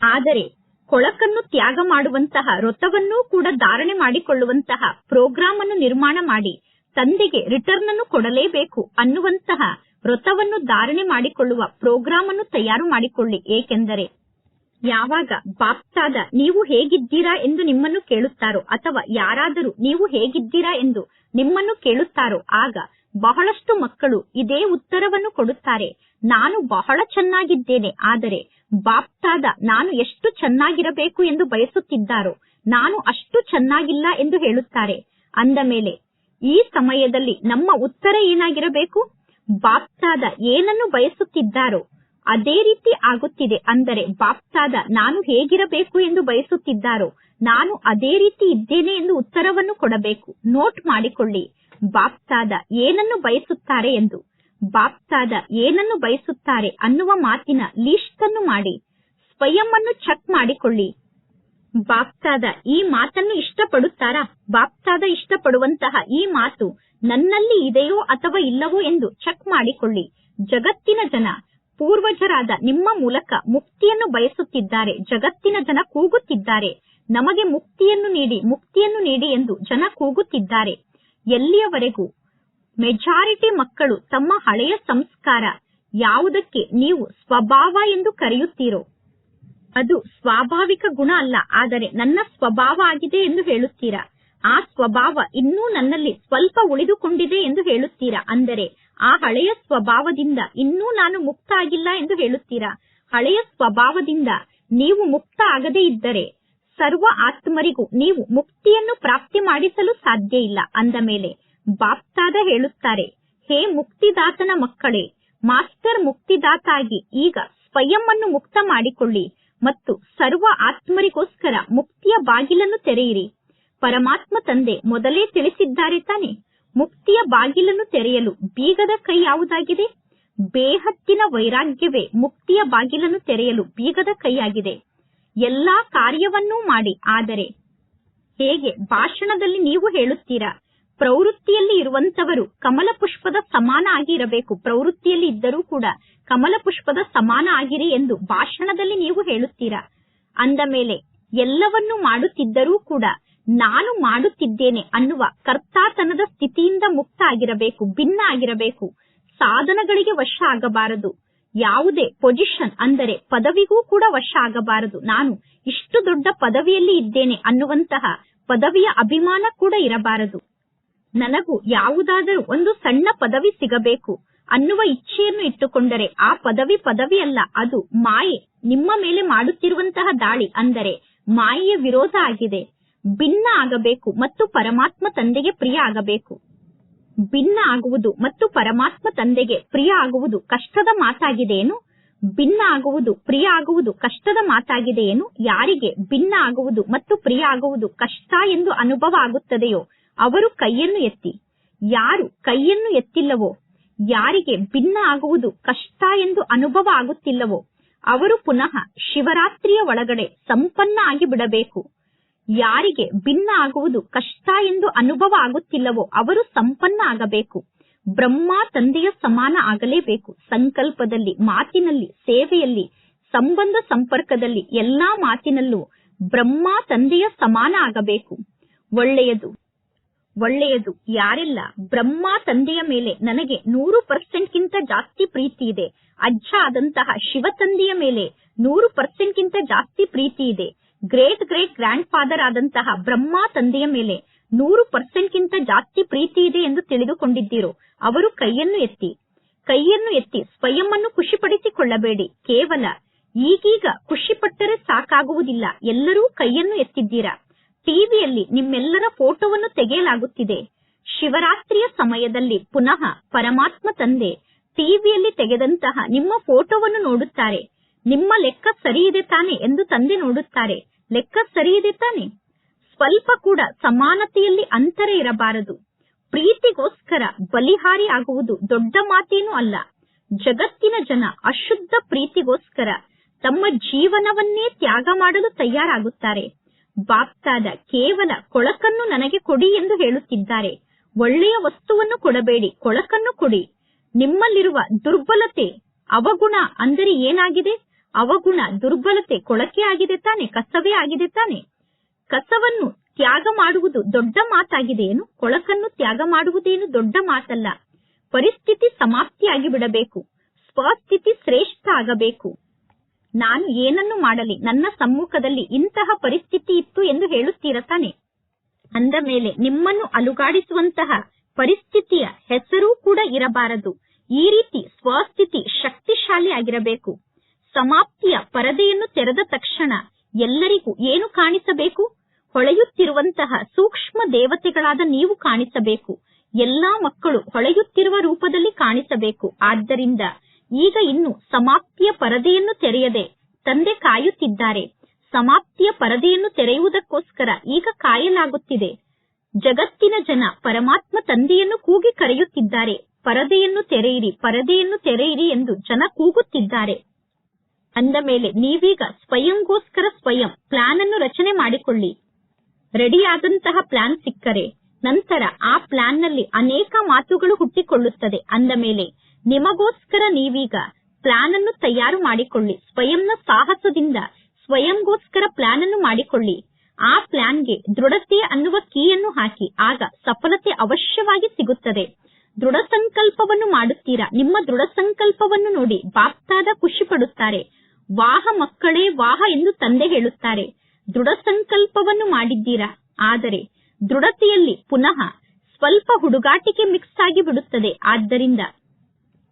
ಆದರೆ ಕೊಳಕನ್ನು ತ್ಯಾಗ ಮಾಡುವಂತಹ ವ್ರತವನ್ನೂ ಕೂಡ ಧಾರಣೆ ಮಾಡಿಕೊಳ್ಳುವಂತಹ ಪ್ರೋಗ್ರಾಂ ಅನ್ನು ನಿರ್ಮಾಣ ಮಾಡಿ ತಂದೆಗೆ ರಿಟರ್ನ್ ಅನ್ನು ಕೊಡಲೇಬೇಕು ಅನ್ನುವಂತಹ ವ್ರತವನ್ನು ಧಾರಣೆ ಮಾಡಿಕೊಳ್ಳುವ ಪ್ರೋಗ್ರಾಂ ಅನ್ನು ತಯಾರು ಮಾಡಿಕೊಳ್ಳಿ. ಏಕೆಂದರೆ ಯಾವಾಗ ಬಾಪ್ತಾದ ನೀವು ಹೇಗಿದ್ದೀರಾ ಎಂದು ನಿಮ್ಮನ್ನು ಕೇಳುತ್ತಾರೋ ಅಥವಾ ಯಾರಾದರೂ ನೀವು ಹೇಗಿದ್ದೀರಾ ಎಂದು ನಿಮ್ಮನ್ನು ಕೇಳುತ್ತಾರೋ, ಆಗ ಬಹಳಷ್ಟು ಮಕ್ಕಳು ಇದೇ ಉತ್ತರವನ್ನು ಕೊಡುತ್ತಾರೆ. ನಾನು ಬಹಳ ಚೆನ್ನಾಗಿದ್ದೇನೆ, ಆದರೆ ಬಾಪ್ತಾದ ನಾನು ಎಷ್ಟು ಚೆನ್ನಾಗಿರಬೇಕು ಎಂದು ಬಯಸುತ್ತಿದ್ದಾರೋ, ನಾನು ಅಷ್ಟು ಚೆನ್ನಾಗಿಲ್ಲ ಎಂದು ಹೇಳುತ್ತಾರೆ. ಅಂದ ಮೇಲೆ, ಈ ಸಮಯದಲ್ಲಿ ನಮ್ಮ ಉತ್ತರ ಏನಾಗಿರಬೇಕು? ಬಾಪ್ತಾದ ಏನನ್ನು ಬಯಸುತ್ತಿದ್ದಾರೋ, ಅದೇ ರೀತಿ ಆಗುತ್ತಿದೆ ಅಂದರೆ ಬಾಪ್ತಾದ ನಾನು ಹೇಗಿರಬೇಕು ಎಂದು ಬಯಸುತ್ತಿದ್ದಾರೋ, ನಾನು ಅದೇ ರೀತಿ ಇದ್ದೇನೆ ಎಂದು ಉತ್ತರವನ್ನು ಕೊಡಬೇಕು. ನೋಟ್ ಮಾಡಿಕೊಳ್ಳಿ, ಬಾಪ್ತಾದ ಏನನ್ನು ಬಯಸುತ್ತಾರೆ ಎಂದು. ಬಾಪ್ತಾದ ಏನನ್ನು ಬಯಸುತ್ತಾರೆ ಅನ್ನುವ ಮಾತಿನ ಲೀಸ್ಟ್ ಅನ್ನು ಮಾಡಿ ಸ್ವಯಂ ಚೆಕ್ ಮಾಡಿಕೊಳ್ಳಿ. ಬಾಪ್ತಾದ ಈ ಮಾತನ್ನು ಇಷ್ಟಪಡುತ್ತಾರಾ? ಬಾಪ್ತಾದ ಇಷ್ಟಪಡುವಂತಹ ಈ ಮಾತು ನನ್ನಲ್ಲಿ ಇದೆಯೋ ಅಥವಾ ಇಲ್ಲವೋ ಎಂದು ಚೆಕ್ ಮಾಡಿಕೊಳ್ಳಿ. ಜಗತ್ತಿನ ಜನ, ಪೂರ್ವಜರಾದ ನಿಮ್ಮ ಮೂಲಕ ಮುಕ್ತಿಯನ್ನು ಬಯಸುತ್ತಿದ್ದಾರೆ. ಜಗತ್ತಿನ ಜನ ಕೂಗುತ್ತಿದ್ದಾರೆ. ನಮಗೆ ಮುಕ್ತಿಯನ್ನು ನೀಡಿ ಮುಕ್ತಿಯನ್ನು ನೀಡಿ ಎಂದು ಜನ ಕೂಗುತ್ತಿದ್ದಾರೆ. ಎಲ್ಲಿಯವರೆಗೂ ಮೆಜಾರಿಟಿ ಮಕ್ಕಳು ತಮ್ಮ ಹಳೆಯ ಸಂಸ್ಕಾರ ಯಾವುದಕ್ಕೆ ನೀವು ಸ್ವಭಾವ ಎಂದು ಕರೆಯುತ್ತೀರೋ? ಅದು ಸ್ವಾಭಾವಿಕ ಗುಣ ಅಲ್ಲ, ಆದರೆ ನನ್ನ ಸ್ವಭಾವ ಆಗಿದೆ ಎಂದು ಹೇಳುತ್ತೀರಾ? ಆ ಸ್ವಭಾವ ಇನ್ನೂ ನನ್ನಲ್ಲಿ ಸ್ವಲ್ಪ ಉಳಿದುಕೊಂಡಿದೆ ಎಂದು ಹೇಳುತ್ತೀರಾ? ಅಂದರೆ ಆ ಹಳೆಯ ಸ್ವಭಾವದಿಂದ ಇನ್ನೂ ನಾನು ಮುಕ್ತ ಆಗಿಲ್ಲ ಎಂದು ಹೇಳುತ್ತೀರಾ? ಹಳೆಯ ಸ್ವಭಾವದಿಂದ ನೀವು ಮುಕ್ತ ಆಗದೇ ಇದ್ದರೆ ಸರ್ವ ಆತ್ಮರಿಗೂ ನೀವು ಮುಕ್ತಿಯನ್ನು ಪ್ರಾಪ್ತಿ ಮಾಡಿಸಲು ಸಾಧ್ಯ ಇಲ್ಲ ಅಂದ ಮೇಲೆ ಬಾಪ್ತಾದ ಹೇಳುತ್ತಾರೆ, ಹೇ ಮುಕ್ತಿದಾತನ ಮಕ್ಕಳೇ, ಮಾಸ್ಟರ್ ಮುಕ್ತಿದಾತ ಆಗಿ ಈಗ ಸ್ವಯಂ ಅನ್ನು ಮುಕ್ತ ಮಾಡಿಕೊಳ್ಳಿ ಮತ್ತು ಸರ್ವ ಆತ್ಮರಿಗೋಸ್ಕರ ಮುಕ್ತಿಯ ಬಾಗಿಲನ್ನು ತೆರೆಯಿರಿ. ಪರಮಾತ್ಮ ತಂದೆ ಮೊದಲೇ ತಿಳಿಸಿದ್ದಾರೆ ತಾನೆ, ಮುಕ್ತಿಯ ಬಾಗಿಲನ್ನು ತೆರೆಯಲು ಬೀಗದ ಕೈ ಯಾವುದಾಗಿದೆ? ಬೇಹತ್ತಿನ ವೈರಾಗ್ಯವೇ ಮುಕ್ತಿಯ ಬಾಗಿಲನ್ನು ತೆರೆಯಲು ಬೀಗದ ಕೈಯಾಗಿದೆ. ಎಲ್ಲಾ ಕಾರ್ಯವನ್ನೂ ಮಾಡಿ, ಆದರೆ ಹೇಗೆ ಭಾಷಣದಲ್ಲಿ ನೀವು ಹೇಳುತ್ತೀರಾ? ಪ್ರವೃತ್ತಿಯಲ್ಲಿ ಇರುವಂತವರು ಕಮಲ ಪುಷ್ಪದ ಸಮಾನ ಆಗಿರಬೇಕು. ಪ್ರವೃತ್ತಿಯಲ್ಲಿ ಇದ್ದರೂ ಕೂಡ ಕಮಲ ಪುಷ್ಪದ ಸಮಾನ ಆಗಿರಿ ಎಂದು ಭಾಷಣದಲ್ಲಿ ನೀವು ಹೇಳುತ್ತೀರಾ? ಅಂದ ಮೇಲೆ, ಎಲ್ಲವನ್ನೂ ಮಾಡುತ್ತಿದ್ದರೂ ಕೂಡ ನಾನು ಮಾಡುತ್ತಿದ್ದೇನೆ ಅನ್ನುವ ಕರ್ತಾತನದ ಸ್ಥಿತಿಯಿಂದ ಮುಕ್ತ ಆಗಿರಬೇಕು, ಭಿನ್ನ ಆಗಿರಬೇಕು. ಸಾಧನಗಳಿಗೆ ವಶ ಆಗಬಾರದು. ಯಾವುದೇ ಪೊಸಿಷನ್ ಅಂದರೆ ಪದವಿಗೂ ಕೂಡ ವಶ ಆಗಬಾರದು. ನಾನು ಇಷ್ಟು ದೊಡ್ಡ ಪದವಿಯಲ್ಲಿ ಇದ್ದೇನೆ ಅನ್ನುವಂತಹ ಪದವಿಯ ಅಭಿಮಾನ ಕೂಡ ಇರಬಾರದು. ನನಗೂ ಯಾವುದಾದರೂ ಒಂದು ಸಣ್ಣ ಪದವಿ ಸಿಗಬೇಕು ಅನ್ನುವ ಇಚ್ಛೆಯನ್ನು ಇಟ್ಟುಕೊಂಡರೆ ಆ ಪದವಿ ಪದವಿಯಲ್ಲ, ಅದು ಮಾಯೆ. ನಿಮ್ಮ ಮೇಲೆ ಮಾಡುತ್ತಿರುವಂತಹ ದಾಳಿ ಅಂದರೆ ಮಾಯೆಯ ವಿರೋಧ ಆಗಿದೆ. ಭಿನ್ನ ಆಗಬೇಕು ಮತ್ತು ಪರಮಾತ್ಮ ತಂದೆಗೆ ಪ್ರಿಯ ಆಗಬೇಕು. ಭಿನ್ನ ಆಗುವುದು ಮತ್ತು ಪರಮಾತ್ಮ ತಂದೆಗೆ ಪ್ರಿಯ ಆಗುವುದು ಕಷ್ಟದ ಮಾತಾಗಿದೆಯೇನು? ಭಿನ್ನ ಆಗುವುದು, ಪ್ರಿಯ ಆಗುವುದು ಕಷ್ಟದ ಮಾತಾಗಿದೆಯೇನು? ಯಾರಿಗೆ ಭಿನ್ನ ಆಗುವುದು ಮತ್ತು ಪ್ರಿಯ ಆಗುವುದು ಕಷ್ಟ ಎಂದು ಅನುಭವ ಆಗುತ್ತದೆಯೋ ಅವರು ಕೈಯನ್ನು ಎತ್ತಿ. ಯಾರು ಕೈಯನ್ನು ಎತ್ತಿಲ್ಲವೋ, ಯಾರಿಗೆ ಭಿನ್ನ ಆಗುವುದು ಕಷ್ಟ ಎಂದು ಅನುಭವ ಆಗುತ್ತಿಲ್ಲವೋ, ಅವರು ಪುನಃ ಶಿವರಾತ್ರಿಯ ಒಳಗಡೆ ಸಂಪನ್ನ ಆಗಿ ಬಿಡಬೇಕು. ಯಾರಿಗೆ ಭಿನ್ನ ಆಗುವುದು ಕಷ್ಟ ಎಂದು ಅನುಭವ ಆಗುತ್ತಿಲ್ಲವೋ, ಅವರು ಸಂಪನ್ನ ಆಗಬೇಕು. ಬ್ರಹ್ಮ ತಂದೆಯ ಸಮಾನ ಆಗಲೇಬೇಕು. ಸಂಕಲ್ಪದಲ್ಲಿ, ಮಾತಿನಲ್ಲಿ, ಸೇವೆಯಲ್ಲಿ, ಸಂಬಂಧ ಸಂಪರ್ಕದಲ್ಲಿ, ಎಲ್ಲಾ ಮಾತಿನಲ್ಲೂ ಬ್ರಹ್ಮ ತಂದೆಯ ಸಮಾನ ಆಗಬೇಕು. ಒಳ್ಳೆಯದು. ಒಳ್ಳೆಯದು. ಯಾರೆಲ್ಲ. ಬ್ರಹ್ಮ ತಂದೆಯ ಮೇಲೆ ನನಗೆ ನೂರು ಪರ್ಸೆಂಟ್ಗಿಂತ ಜಾಸ್ತಿ ಪ್ರೀತಿ ಇದೆ. ಅಜ್ಜ ಆದಂತಹ ಶಿವ ತಂದೆಯ ಮೇಲೆ ನೂರು ಪರ್ಸೆಂಟ್ಗಿಂತ ಜಾಸ್ತಿ ಪ್ರೀತಿ ಇದೆ. ಗ್ರೇಟ್ ಗ್ರೇಟ್ ಗ್ರ್ಯಾಂಡ್ ಫಾದರ್ ಆದಂತಹ ಬ್ರಹ್ಮ ತಂದೆಯ ಮೇಲೆ ನೂರು ಪರ್ಸೆಂಟ್ಗಿಂತ ಜಾಸ್ತಿ ಪ್ರೀತಿ ಇದೆ ಎಂದು ತಿಳಿದುಕೊಂಡಿದ್ದೀರೋ. ಅವರು ಕೈಯನ್ನು ಎತ್ತಿ. ಕೈಯನ್ನು ಎತ್ತಿ ಸ್ವಯಂ ಅನ್ನು ಖುಷಿಪಡಿಸಿಕೊಳ್ಳಬೇಡಿ. ಕೇವಲ ಈಗೀಗ ಖುಷಿಪಟ್ಟರೆ ಸಾಕಾಗುವುದಿಲ್ಲ. ಎಲ್ಲರೂ ಕೈಯನ್ನು ಎತ್ತಿದ್ದೀರಾ? ಟಿವಿಯಲ್ಲಿ ನಿಮ್ಮೆಲ್ಲರ ಫೋಟೋವನ್ನು ತೆಗೆಯಲಾಗುತ್ತಿದೆ. ಶಿವರಾತ್ರಿಯ ಸಮಯದಲ್ಲಿ ಪುನಃ ಪರಮಾತ್ಮ ತಂದೆ ಟಿವಿಯಲ್ಲಿ ತೆಗೆದಂತಹ ನಿಮ್ಮ ಫೋಟೋವನ್ನು ನೋಡುತ್ತಾರೆ. ನಿಮ್ಮ ಲೆಕ್ಕ ಸರಿ ಇದೆ ತಾನೆ ಎಂದು ತಂದೆ ನೋಡುತ್ತಾರೆ. ಲೆಕ್ಕ ಸರಿ ಇದೆ ತಾನೆ? ಸ್ವಲ್ಪ ಕೂಡ ಸಮಾನತೆಯಲ್ಲಿ ಅಂತರ ಇರಬಾರದು. ಪ್ರೀತಿಗೋಸ್ಕರ ಬಲಿಹಾರಿ ಆಗುವುದು ದೊಡ್ಡ ಮಾತೇನೂ ಅಲ್ಲ. ಜಗತ್ತಿನ ಜನ ಅಶುದ್ಧ ಪ್ರೀತಿಗೋಸ್ಕರ ತಮ್ಮ ಜೀವನವನ್ನೇ ತ್ಯಾಗ ಮಾಡಲು ತಯಾರಾಗುತ್ತಾರೆ. ಬಾಪ್ತಾದ ಕೇವಲ ಕೊಳಕನ್ನು ನನಗೆ ಕೊಡಿ ಎಂದು ಹೇಳುತ್ತಿದ್ದಾರೆ. ಒಳ್ಳೆಯ ವಸ್ತುವನ್ನು ಕೊಡಬೇಡಿ, ಕೊಳಕನ್ನು ಕೊಡಿ. ನಿಮ್ಮಲ್ಲಿರುವ ದುರ್ಬಲತೆ, ಅವಗುಣ ಅಂದರೆ ಏನಾಗಿದೆ? ಅವಗುಣ ದುರ್ಬಲತೆ ಕೊಳಕೆ ಆಗಿದೆ ತಾನೆ, ಕಸವೇ ಆಗಿದೆ ತಾನೆ. ಕಸವನ್ನು ತ್ಯಾಗ ಮಾಡುವುದು ದೊಡ್ಡ ಮಾತಾಗಿದೆಯೇನು? ಕೊಳಕನ್ನು ತ್ಯಾಗ ಮಾಡುವುದೇನು ದೊಡ್ಡ ಮಾತಲ್ಲ. ಪರಿಸ್ಥಿತಿ ಸಮಾಪ್ತಿಯಾಗಿ ಬಿಡಬೇಕು ಸ್ವಸ್ಥಿತಿ ಶ್ರೇಷ್ಠ ಆಗಬೇಕು. ನಾನು ಏನನ್ನು ಮಾಡಲಿ, ನನ್ನ ಸಮ್ಮುಖದಲ್ಲಿ ಇಂತಹ ಪರಿಸ್ಥಿತಿ ಇತ್ತು ಎಂದು ಹೇಳುತ್ತೀರ ತಾನೆ? ಅಂದ ಮೇಲೆ ನಿಮ್ಮನ್ನು ಅಲುಗಾಡಿಸುವಂತಹ ಪರಿಸ್ಥಿತಿಯ ಹೆಸರೂ ಕೂಡ ಇರಬಾರದು. ಈ ರೀತಿ ಸ್ವಸ್ಥಿತಿ ಶಕ್ತಿಶಾಲಿ ಆಗಿರಬೇಕು. ಸಮಾಪ್ತಿಯ ಪರದೆಯನ್ನು ತೆರೆದ ತಕ್ಷಣ ಎಲ್ಲರಿಗೂ ಏನು ಕಾಣಿಸಬೇಕು? ಹೊಳೆಯುತ್ತಿರುವಂತಹ ಸೂಕ್ಷ್ಮ ದೇವತೆಗಳಾದ ನೀವು ಕಾಣಿಸಬೇಕು. ಎಲ್ಲಾ ಮಕ್ಕಳು ಹೊಳೆಯುತ್ತಿರುವ ರೂಪದಲ್ಲಿ ಕಾಣಿಸಬೇಕು. ಆದ್ದರಿಂದ ಈಗ ಇನ್ನು ಸಮಾಪ್ತಿಯ ಪರದೆಯನ್ನು ತೆರೆಯದೆ ತಂದೆ ಕಾಯುತ್ತಿದ್ದಾರೆ. ಸಮಾಪ್ತಿಯ ಪರದೆಯನ್ನು ತೆರೆಯುವುದಕ್ಕೋಸ್ಕರ ಈಗ ಕಾಯಲಾಗುತ್ತಿದೆ. ಜಗತ್ತಿನ ಜನ ಪರಮಾತ್ಮ ತಂದೆಯನ್ನು ಕೂಗಿ ಕರೆಯುತ್ತಿದ್ದಾರೆ. ಪರದೆಯನ್ನು ತೆರೆಯಿರಿ ಪರದೆಯನ್ನು ತೆರೆಯಿರಿ ಎಂದು ಜನ ಕೂಗುತ್ತಿದ್ದಾರೆ. ಅಂದ ಮೇಲೆ ನೀವೀಗ ಸ್ವಯಂಗೋಸ್ಕರ ಸ್ವಯಂ ಪ್ಲಾನ್ ಅನ್ನು ರಚನೆ ಮಾಡಿಕೊಳ್ಳಿ. ರೆಡಿಯಾದಂತಹ ಪ್ಲಾನ್ ಸಿಕ್ಕರೆ, ನಂತರ ಆ ಪ್ಲಾನ್ನಲ್ಲಿ ಅನೇಕ ಮಾತುಗಳು ಹುಟ್ಟಿಕೊಳ್ಳುತ್ತದೆ. ಅಂದ ಮೇಲೆ ನಿಮಗೋಸ್ಕರ ನೀವೀಗ ಪ್ಲಾನ್ ಅನ್ನು ತಯಾರು ಮಾಡಿಕೊಳ್ಳಿ. ಸ್ವಯಂನ ಸಾಹಸದಿಂದ ಸ್ವಯಂಗೋಸ್ಕರ ಪ್ಲಾನ್ ಅನ್ನು ಮಾಡಿಕೊಳ್ಳಿ. ಆ ಪ್ಲಾನ್ಗೆ ದೃಢತೆ ಅನ್ನುವ ಕೀಯನ್ನು ಹಾಕಿ. ಆಗ ಸಫಲತೆ ಅವಶ್ಯವಾಗಿ ಸಿಗುತ್ತದೆ. ದೃಢ ಸಂಕಲ್ಪವನ್ನು ಮಾಡುತ್ತೀರಾ? ನಿಮ್ಮ ದೃಢ ಸಂಕಲ್ಪವನ್ನು ನೋಡಿ ಬಾಪ್ತಾದ ಖುಷಿ ಪಡುತ್ತಾರೆ ವಾಹ ಮಕ್ಕಳೇ, ವಾಹ ಎಂದು ತಂದೆ ಹೇಳುತ್ತಾರೆ. ದೃಢ ಸಂಕಲ್ಪವನ್ನು ಮಾಡಿದ್ದೀರಾ? ಆದರೆ ದೃಢತೆಯಲ್ಲಿ ಪುನಃ ಸ್ವಲ್ಪ ಹುಡುಗಾಟಿಕೆ ಮಿಕ್ಸ್ ಆಗಿ ಬಿಡುತ್ತದೆ ಆದ್ದರಿಂದ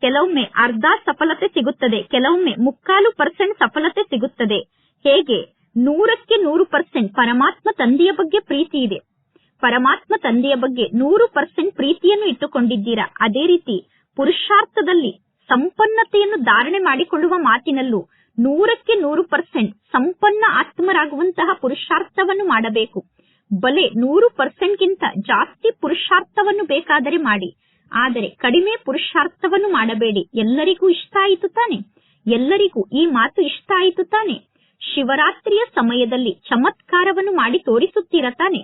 ಕೆಲವೊಮ್ಮೆ ಅರ್ಧ ಸಫಲತೆ ಸಿಗುತ್ತದೆ, ಕೆಲವೊಮ್ಮೆ ಮುಕ್ಕಾಲು ಪರ್ಸೆಂಟ್ ಸಫಲತೆ ಸಿಗುತ್ತದೆ. ಹೇಗೆ? ನೂರಕ್ಕೆ ನೂರು ಪರ್ಸೆಂಟ್ ಪರಮಾತ್ಮ ತಂದೆಯ ಬಗ್ಗೆ ಪ್ರೀತಿ ಇದೆ. ಪರಮಾತ್ಮ ತಂದೆಯ ಬಗ್ಗೆ ನೂರು ಪರ್ಸೆಂಟ್ ಪ್ರೀತಿಯನ್ನು ಇಟ್ಟುಕೊಂಡಿದ್ದೀರಾ? ಅದೇ ರೀತಿ ಪುರುಷಾರ್ಥದಲ್ಲಿ ಸಂಪನ್ನತೆಯನ್ನು ಧಾರಣೆ ಮಾಡಿಕೊಳ್ಳುವ ಮಾತಿನಲ್ಲೂ ನೂರಕ್ಕೆ ನೂರು ಪರ್ಸೆಂಟ್ ಸಂಪನ್ನ ಆತ್ಮರಾಗುವಂತಹ ಪುರುಷಾರ್ಥವನ್ನು ಮಾಡಬೇಕು. ಬಲೆ ನೂರು ಪರ್ಸೆಂಟ್ಗಿಂತ ಜಾಸ್ತಿ ಪುರುಷಾರ್ಥವನ್ನು ಬೇಕಾದರೆ ಮಾಡಿ. ಆದರೆ ಕಡಿಮೆ ಪುರುಷಾರ್ಥವನ್ನು ಮಾಡಬೇಡಿ. ಎಲ್ಲರಿಗೂ ಇಷ್ಟ ಆಯಿತು ತಾನೆ? ಎಲ್ಲರಿಗೂ ಈ ಮಾತು ಇಷ್ಟ ಆಯಿತು ತಾನೆ? ಶಿವರಾತ್ರಿಯ ಸಮಯದಲ್ಲಿ ಚಮತ್ಕಾರವನ್ನು ಮಾಡಿ ತೋರಿಸುತ್ತೀರ ತಾನೆ?